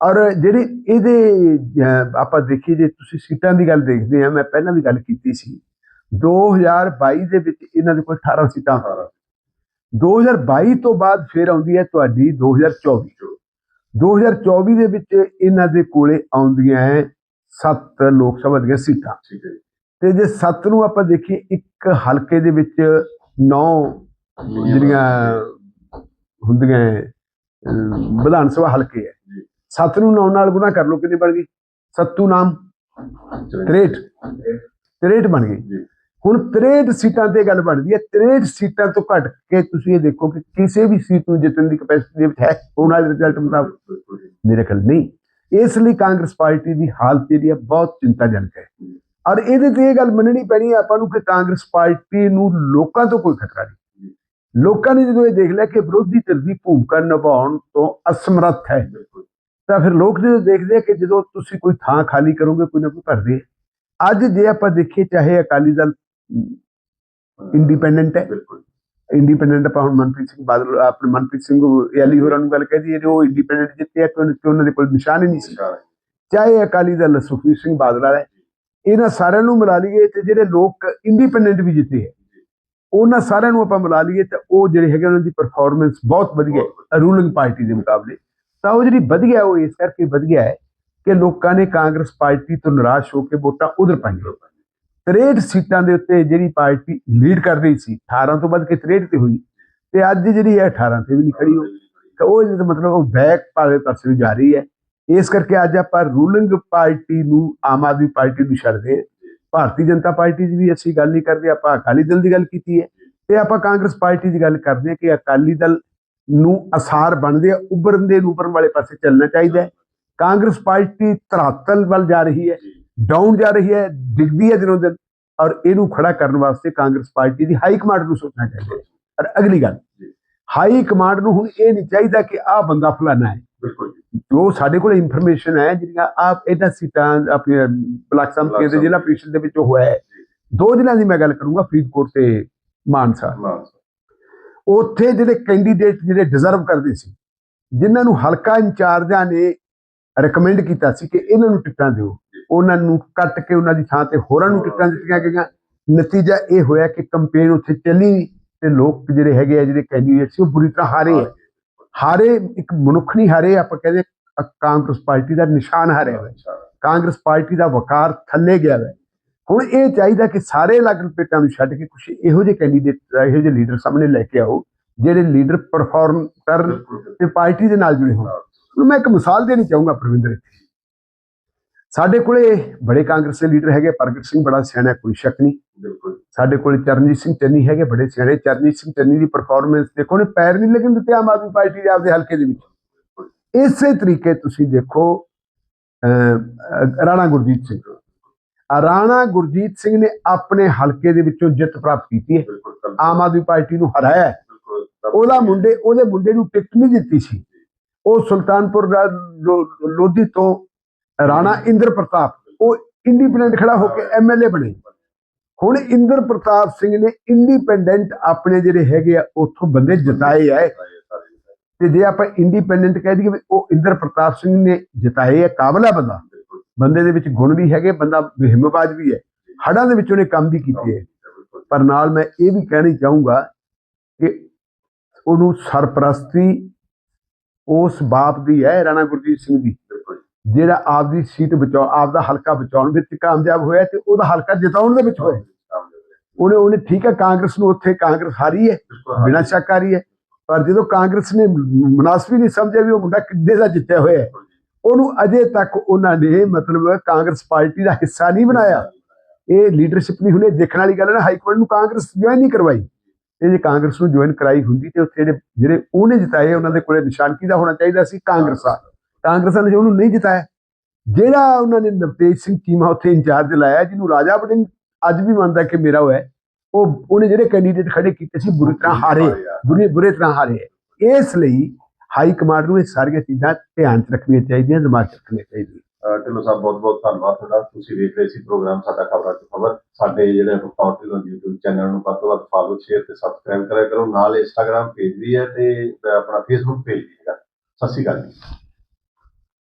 [SPEAKER 2] ਔਰ ਜਿਹੜੇ ਇਹਦੇ ਆਪਾਂ ਦੇਖੀਏ ਜੇ ਤੁਸੀਂ ਸੀਟਾਂ ਦੀ ਗੱਲ ਦੇਖਦੇ ਆ ਮੈਂ ਪਹਿਲਾਂ ਵੀ ਗੱਲ ਕੀਤੀ ਸੀ। 2022 ਦੇ ਵਿੱਚ ਇਹਨਾਂ ਦੇ ਕੋਲ 18 ਸੀਟਾਂ
[SPEAKER 1] ਸਾਰਾ
[SPEAKER 2] 2022 ਤੋਂ ਬਾਅਦ ਫਿਰ ਆਉਂਦੀ ਹੈ ਤੁਹਾਡੀ 2024 2024 ਦੇ ਵਿੱਚ ਇਹਨਾਂ ਦੇ ਕੋਲੇ ਆਉਂਦੀਆਂ ਹੈ 7 ਲੋਕ ਸਭਾ ਦੀਆਂ ਸੀਟਾਂ।
[SPEAKER 1] ਠੀਕ ਹੈ ਜੀ।
[SPEAKER 2] ਤੇ ਜੇ 7 ਨੂੰ ਆਪਾਂ ਦੇਖੀਏ ਇੱਕ ਹਲਕੇ ਦੇ ਵਿੱਚ 9 ਜਿਹੜੀਆਂ ਹੁੰਦੀਆਂ ਵਿਧਾਨ ਸਭਾ ਹਲਕੇ ਹੈ। 7 ਨੂੰ 9 ਨਾਲ ਗੁਣਾ ਕਰ ਲਓ ਕਿੰਨੀ ਬਣ ਗਈ? ਸੱਤੂ ਨਾਮ। 63 63 ਬਣ ਗਈ। ਹੁਣ 63 ਸੀਟਾਂ ਤੇ ਗੱਲ ਬਣਦੀ ਹੈ 63 ਸੀਟਾਂ ਤੋਂ ਘੱਟ ਕੇ ਤੁਸੀਂ ਇਹ ਦੇਖੋ ਕਿ ਕਿਸੇ ਵੀ ਸੀਟ ਨੂੰ ਜਿੱਤਣ ਦੀ ਕਪੈਸਿਟੀ ਦੇ ਵਿੱਚ ਹੈ ਉਹਨਾਂ ਦੇ ਰਿਜ਼ਲਟ ਮੁਤਾਬਕ।
[SPEAKER 1] ਜੀ।
[SPEAKER 2] ਮੇਰੇ ਖਿਆਲ ਨਹੀਂ। ਇਸ ਲਈ ਕਾਂਗਰਸ ਪਾਰਟੀ ਦੀ ਹਾਲਤ ਜਿਹੜੀ ਹੈ ਬਹੁਤ ਚਿੰਤਾਜਨਕ ਹੈ ਔਰ ਇਹਦੇ ਤੇ ਇਹ ਗੱਲ ਮੰਨਣੀ ਪੈਣੀ ਹੈ ਆਪਾਂ ਨੂੰ ਕਿ ਕਾਂਗਰਸ ਪਾਰਟੀ ਨੂੰ ਲੋਕਾਂ ਤੋਂ ਕੋਈ ਖਤਰਾ ਨਹੀਂ। ਲੋਕਾਂ ਨੇ ਜਦੋਂ ਇਹ ਦੇਖ ਲਿਆ ਕਿ ਵਿਰੋਧੀ ਧਿਰ ਦੀ ਭੂਮਿਕਾ ਨਿਭਾਉਣ ਤੋਂ ਅਸਮਰੱਥ ਹੈ। ਤਾਂ ਫਿਰ ਲੋਕ ਜਦੋਂ ਦੇਖਦੇ ਆ ਕਿ ਜਦੋਂ ਤੁਸੀਂ ਕੋਈ ਥਾਂ ਖਾਲੀ ਕਰੋਗੇ ਕੋਈ ਨਾ ਕੋਈ ਭਰਦੇ ਅੱਜ ਜੇ ਆਪਾਂ ਦੇਖੀਏ ਚਾਹੇ ਅਕਾਲੀ ਦਲ ਇੰਡੀਪੈਂਡੈਂਟ ਹੈ।
[SPEAKER 1] ਬਿਲਕੁਲ।
[SPEAKER 2] ਇੰਡੀਪੈਂਡੈਂਟ ਆਪਾਂ ਹੁਣ ਮਨਪ੍ਰੀਤ ਸਿੰਘ ਬਾਦਲ ਆਪਣੇ ਮਨਪ੍ਰੀਤ ਸਿੰਘ ਯਾਲੀ ਹੋਰਾਂ ਨੂੰ ਗੱਲ ਕਹਿ ਦਈਏ ਕਿ ਉਹ ਇੰਡੀਪੈਂਡੈਂਟ ਜਿੱਤੇ ਆ ਕਿ ਉਹਨਾਂ- ਦੇ ਕੋਲ ਨਿਸ਼ਾਨ ਹੀ ਨਹੀਂ ਸੀ। ਚਾਹੇ ਅਕਾਲੀ ਦਲ ਸੁਖਬੀਰ ਸਿੰਘ ਬਾਦਲ ਵਾਲਾ ਇਹਨਾਂ ਸਾਰਿਆਂ ਨੂੰ ਮਿਲਾ ਲਈਏ ਤੇ ਜਿਹੜੇ ਲੋਕ ਇੰਡੀਪੈਂਡੈਂਟ ਵੀ ਜਿੱਤੇ ਹੈ। ਉਹਨਾਂ ਸਾਰਿਆਂ ਨੂੰ ਆਪਾਂ ਮਿਲਾ ਲਈਏ ਤਾਂ ਉਹ ਜਿਹੜੇ ਹੈਗੇ ਉਹਨਾਂ ਦੀ ਪਰਫਾਰਮੈਂਸ ਬਹੁਤ ਵਧੀਆ ਹੈ ਰੂਲਿੰਗ ਪਾਰਟੀ ਦੇ ਮੁਕਾਬਲੇ। ਤਾਂ ਉਹ ਜਿਹੜੀ ਵਧੀਆ ਉਹ ਇਸ ਕਰਕੇ ਵਧੀਆ ਹੈ ਕਿ ਲੋਕਾਂ ਨੇ ਕਾਂਗਰਸ ਪਾਰਟੀ ਤੋਂ ਨਿਰਾਸ਼ ਹੋ ਕੇ ਵੋਟਾਂ ਉਧਰ ਪਾਈਆਂ। 63 ਸੀਟਾਂ ਦੇ ਉੱਤੇ ਜਿਹੜੀ ਪਾਰਟੀ ਲੀਡ ਕਰ ਰਹੀ ਸੀ 18 ਤੋਂ ਵੱਧ ਕੇ 63 ਤੇ ਹੋਈ ਤੇ ਅੱਜ ਜਿਹੜੀ ਹੈ 18 ਤੇ ਵੀ ਨਹੀਂ ਖੜੀ ਹੋ ਤਾਂ ਉਹ ਇਹਦਾ ਮਤਲਬ ਉਹ ਬੈਕ ਪਾਲੇ ਪਾਸੇ ਨੂੰ ਜਾ ਰਹੀ ਹੈ। ਇਸ ਕਰਕੇ ਅੱਜ ਆਪਾਂ ਰੂਲਿੰਗ ਪਾਰਟੀ ਨੂੰ ਆਮ ਆਦਮੀ ਪਾਰਟੀ ਨੂੰ ਛੱਡਦੇ ਹਾਂ। ਭਾਰਤੀ ਜਨਤਾ ਪਾਰਟੀ ਦੀ ਵੀ ਅਸੀਂ ਗੱਲ ਨਹੀਂ ਕਰਦੇ, ਆਪਾਂ ਅਕਾਲੀ ਦਲ ਦੀ ਗੱਲ ਕੀਤੀ ਹੈ ਤੇ ਆਪਾਂ ਕਾਂਗਰਸ ਪਾਰਟੀ ਦੀ ਗੱਲ ਕਰਦੇ ਹਾਂ ਕਿ ਅਕਾਲੀ ਦਲ ਨੂੰ ਅਸਾਰ ਬਣਦੇ ਆ, ਉੱਭਰਨ ਦੇ ਨੂੰ ਵਾਲੇ ਪਾਸੇ ਚੱਲਣਾ ਚਾਹੀਦਾ ਹੈ। ਕਾਂਗਰਸ ਪਾਰਟੀ ਧਰਾਤਲ ਵੱਲ ਜਾ ਰਹੀ ਹੈ ਡਾਊਨ ਜਾ ਰਹੀ ਹੈ, ਡਿੱਗਦੀ ਹੈ ਦਿਨੋਂ ਦਿਨ ਔਰ ਇਹਨੂੰ ਖੜਾ ਕਰਨ ਵਾਸਤੇ ਕਾਂਗਰਸ ਪਾਰਟੀ ਦੀ ਹਾਈ ਕਮਾਂਡ ਨੂੰ ਸੋਚਣਾ ਚਾਹੀਦਾ ਹੈ। ਔਰ ਅਗਲੀ ਗੱਲ, ਹਾਈ ਕਮਾਂਡ ਨੂੰ ਹੁਣ ਇਹ ਨਹੀਂ ਚਾਹੀਦਾ ਕਿ ਆਹ ਬੰਦਾ ਫਲਾਣਾ ਹੈ।
[SPEAKER 1] ਬਿਲਕੁਲ ਜੀ।
[SPEAKER 2] ਸਾਡੇ ਕੋਲ ਇਨਫੋਰਮੇਸ਼ਨ ਹੈ ਜਿਹੜੀਆਂ ਆਪ ਇਹਨਾਂ ਸੀਟਾਂ ਆਪਣੇ ਬਲਾਕ ਸੰਮਤੀ ਦੇ ਜ਼ਿਲ੍ਹਾ ਪ੍ਰੀਸ਼ਦ ਦੇ ਵਿੱਚ ਹੋਇਆ ਹੈ। ਦੋ ਜ਼ਿਲ੍ਹਿਆਂ ਦੀ ਮੈਂ ਗੱਲ ਕਰੂੰਗਾ ਫਰੀਦਕੋਟ ਤੇ ਮਾਨਸਾ।
[SPEAKER 1] ਮਾਨ
[SPEAKER 2] ਉੱਥੇ ਜਿਹੜੇ ਕੈਂਡੀਡੇਟ ਜਿਹੜੇ ਡਿਜ਼ਰਵ ਕਰਦੇ ਸੀ ਜਿਨ੍ਹਾਂ ਨੂੰ ਹਲਕਾ ਇੰਚਾਰਜਾਂ ਨੇ ਰეკਮੈਂਡ ਕੀਤਾ ਸੀ ਕਿ ਇਹਨਾਂ ਨੂੰ ਟਿਕਟਾਂ ਦਿਓ। ਉਹਨਾਂ ਨੂੰ ਕੱਟ ਕੇ ਉਹਨਾਂ ਦੀ ਥਾਂ ਤੇ ਹੋਰਾਂ ਨੂੰ ਟਿਕਟਾਂ ਦਿੱਤੀਆਂ ਗਈਆਂ। ਨਤੀਜਾ ਇਹ ਹੋਇਆ ਕਿ ਕੰਪੇਨ ਉੱਥੇ ਚੱਲੀ ਤੇ ਲੋਕ ਜਿਹੜੇ ਹੈਗੇ ਆ ਜਿਹੜੇ ਕੈਂਡੀਡੇਟ ਸੀ ਉਹ ਬੁਰੀ ਤਰ੍ਹਾਂ ਹਾਰੇ। ਆ ਹਾਰੇ ਇੱਕ ਮਨੁੱਖ ਨਹੀਂ ਹਾਰੇ ਆਪਾਂ ਕਹਿੰਦੇ ਕਾਂਗਰਸ ਪਾਰਟੀ ਦਾ ਨਿਸ਼ਾਨ ਹਾਰਿਆ ਹੋਇਆ। ਕਾਂਗਰਸ ਪਾਰਟੀ ਦਾ ਵਕਾਰ ਥੱਲੇ ਗਿਆ ਹੈ ਹੁਣ ਇਹ ਚਾਹੀਦਾ ਕਿ ਸਾਰੇ ਅਲੱਗ ਪੇਟਾਂ ਨੂੰ ਛੱਡ ਕੇ ਕੁਝ ਇਹੋ ਜਿਹੇ ਕੈਂਡੀਡੇਟ ਇਹੋ ਜਿਹੇ ਲੀਡਰ ਸਾਹਮਣੇ ਲੈ ਕੇ ਆਓ ਜਿਹੜੇ ਲੀਡਰ ਪਰਫਾਰਮ ਕਰਨ ਤੇ ਪਾਰਟੀ ਦੇ ਨਾਲ ਜੁੜੇ ਹੋਣ। ਮੈਂ ਇੱਕ ਮਿਸਾਲ ਦੇਣੀ ਚਾਹੂੰਗਾ ਪ੍ਰਵਿੰਦਰ। ਸਾਡੇ ਕੋਲੇ ਬੜੇ ਕਾਂਗਰਸ ਦੇ ਲੀਡਰ ਹੈਗੇ ਪ੍ਰਗਟ ਸਿੰਘ ਬੜਾ ਸਿਆਣਾ ਕੋਈ ਸ਼ੱਕ ਨਹੀਂ।
[SPEAKER 1] ਬਿਲਕੁਲ।
[SPEAKER 2] ਸਾਡੇ ਕੋਲ ਚਰਨਜੀਤ ਸਿੰਘ ਚੰਨੀ ਹੈਗੇ ਬੜੇ ਸਿਆਣੇ। ਚਰਨਜੀਤ ਸਿੰਘ ਚੰਨੀ ਦੀ ਪਰਫਾਰਮੈਂਸ ਦੇਖੋ ਨੇ ਪੈਰ ਨਹੀਂ ਲੱਗਣ ਦਿੱਤੇ ਆਮ ਆਦਮੀ ਪਾਰਟੀ ਦੇ ਆਪਦੇ ਹਲਕੇ ਦੇ ਵਿੱਚ। ਇਸੇ ਤਰੀਕੇ ਤੁਸੀਂ ਦੇਖੋ ਰਾਣਾ ਗੁਰਜੀਤ ਸਿੰਘ। ਰਾਣਾ ਗੁਰਜੀਤ ਸਿੰਘ ਨੇ ਆਪਣੇ ਹਲਕੇ ਦੇ ਵਿੱਚੋਂ ਜਿੱਤ ਪ੍ਰਾਪਤ ਕੀਤੀ ਹੈ। ਆਮ ਆਦਮੀ ਪਾਰਟੀ ਨੂੰ ਹਰਾਇਆ ਉਹਦਾ ਮੁੰਡੇ ਉਹਦੇ ਮੁੰਡੇ ਨੂੰ ਟਿਕਟ ਨਹੀਂ ਦਿੱਤੀ ਸੀ। ਉਹ ਸੁਲਤਾਨਪੁਰ ਲੋਧੀ ਤੋਂ ਰਾਣਾ ਇੰਦਰ ਪ੍ਰਤਾਪ, ਉਹ ਇੰਡੀਪੈਂਡੈਂਟ ਖੜਾ ਹੋ ਕੇ ਐਮਐਲਏ ਬਣੇ। ਹੁਣ ਇੰਦਰ ਪ੍ਰਤਾਪ ਸਿੰਘ ਨੇ ਇੰਡੀਪੈਂਡੈਂਟ ਆਪਣੇ ਜਿਹੜੇ ਹੈਗੇ ਆ, ਉੱਥੋਂ ਬੰਦੇ ਜਿਤਾਏ ਆ। ਤੇ ਜੇ ਆਪਾਂ ਇੰਡੀਪੈਂਡੈਂਟ ਕਹਿ ਦਈਏ ਵੀ ਉਹ ਇੰਦਰ ਪ੍ਰਤਾਪ ਸਿੰਘ ਨੇ ਜਿਤਾਏ ਆ, ਕਾਬਲਾ ਬੰਦਾ। ਬੰਦੇ ਦੇ ਵਿੱਚ ਗੁਣ ਵੀ ਹੈਗੇ, ਬੰਦਾ ਹਿੰਮਬਾਜ਼ ਵੀ ਹੈ। ਹੜਾਂ ਦੇ ਵਿੱਚ ਉਹਨੇ ਕੰਮ ਵੀ ਕੀਤੇ ਹੈ ਪਰ ਨਾਲ ਮੈਂ ਇਹ ਵੀ ਕਹਿਣੀ ਚਾਹੂੰਗਾ ਕਿ ਉਹਨੂੰ ਸਰਪ੍ਰਸਤੀ ਉਸ ਬਾਪ ਦੀ ਹੈ, ਰਾਣਾ ਗੁਰਜੀਤ ਸਿੰਘ ਦੀ। ਜਿਹੜਾ ਆਪਦੀ ਸੀਟ ਬਚਾਉ ਆਪਦਾ ਹਲਕਾ ਬਚਾਉਣ ਵਿੱਚ ਕਾਮਯਾਬ ਹੋਇਆ ਤੇ ਉਹਦਾ ਹਲਕਾ ਜਿਤਾਉਣ ਦੇ ਵਿੱਚ ਹੋਇਆ। ਉਹਨੇ ਉਹਨੇ ਠੀਕ ਹੈ, ਕਾਂਗਰਸ ਨੂੰ ਉੱਥੇ ਕਾਂਗਰਸ ਹਾਰੀ ਹੈ, ਬਿਨਾਂ ਸ਼ੱਕ ਹਾਰੀ ਹੈ। ਪਰ ਜਦੋਂ ਕਾਂਗਰਸ ਨੇ ਮੁਨਾਸਬੀ ਨਹੀਂ ਸਮਝਿਆ ਵੀ ਉਹ ਮੁੰਡਾ ਕਿੱਡੇ ਦਾ ਜਿੱਤਿਆ ਹੋਇਆ ਹੈ, ਉਹਨੂੰ ਅਜੇ ਤੱਕ ਉਹਨਾਂ ਨੇ ਮਤਲਬ ਕਾਂਗਰਸ ਪਾਰਟੀ ਦਾ ਹਿੱਸਾ ਨਹੀਂ ਬਣਾਇਆ। ਇਹ ਲੀਡਰਸ਼ਿਪ ਨਹੀਂ ਹੁਣੇ ਦੇਖਣ ਵਾਲੀ ਗੱਲ ਹੈ ਨਾ ਹਾਈ ਕੋਰਟ ਨੂੰ ਕਾਂਗਰਸ ਜੁਆਇਨ ਨਹੀਂ ਕਰਵਾਈ। ਤੇ ਜੇ ਕਾਂਗਰਸ ਨੂੰ ਜੁਆਇਨ ਕਰਾਈ ਹੁੰਦੀ ਤੇ ਉੱਥੇ ਜਿਹੜੇ ਜਿਹੜੇ ਉਹਨੇ ਜਿਤਾਏ, ਉਹਨਾਂ ਦੇ ਕੋਲੇ ਨਿਸ਼ਾਨਕੀ ਦਾ ਹੋਣਾ ਚਾਹੀਦਾ ਸੀ, ਕਾਂਗਰਸ ਦਾ ਕਾਂਗਰਸ ਨੇ ਉਹਨੂੰ ਨਹੀਂ ਜਿਤਾਇਆ। ਜਿਹੜਾ ਉਹਨਾਂ ਨੇ ਨਵਤੇਜ ਸਿੰਘ ਚੀਮਾ ਉੱਥੇ ਇੰਚਾਰਜ ਲਾਇਆ ਜਿਹਨੂੰ ਰਾਜਾ ਵੜਿੰਗ ਅੱਜ ਵੀ ਮੰਨਦਾ ਕਿ ਮੇਰਾ ਉਹ ਹੈ ਉਹ ਉਹਨੇ ਜਿਹੜੇ ਕੈਂਡੀਡੇਟ ਖੜੇ ਕੀਤੇ ਸੀ ਬੁਰੀ ਤਰ੍ਹਾਂ ਹਾਰੇ ਬੁਰੀ ਬੁਰੇ ਤਰ੍ਹਾਂ ਹਾਰੇ। ਇਸ ਲਈ ਹਾਈ ਕਮਾਂਡ ਨੂੰ ਇਹ ਸਾਰੀਆਂ ਚੀਜ਼ਾਂ ਧਿਆਨ ਚ ਰੱਖਣੀਆਂ ਚਾਹੀਦੀਆਂ ਦਿਮਾਗ ਚ ਰੱਖਣੀਆਂ ਚਾਹੀਦੀਆਂ।
[SPEAKER 1] ਢਿੱਲੋਂ ਸਾਹਿਬ ਬਹੁਤ ਬਹੁਤ ਧੰਨਵਾਦ ਤੁਹਾਡਾ। ਤੁਸੀਂ ਵੇਖ ਰਹੇ ਸੀ ਪ੍ਰੋਗਰਾਮ ਸਾਡਾ ਖਬਰਾਂ ਚ ਖਬਰ। ਸਾਡੇ ਜਿਹੜੇ ਰੁਪਾਰ ਢਿੱਲੋਂ YouTube ਚੈਨਲ ਨੂੰ ਵੱਧ ਤੋਂ ਵੱਧ ਫਾਲੋ ਸ਼ੇਅਰ ਤੇ ਸਬਸਕ੍ਰਾਈਬ ਕਰਿਆ ਕਰੋ। ਨਾਲ ਇੰਸਟਾਗ੍ਰam ਪੇਜ ਵੀ ਹੈ ਤੇ ਆਪਣਾ Facebook ਪੇਜ ਵੀ ਹੈਗਾ। ਸਤਿ ਸ਼੍ਰੀ ਅਕਾਲ ਜੀ।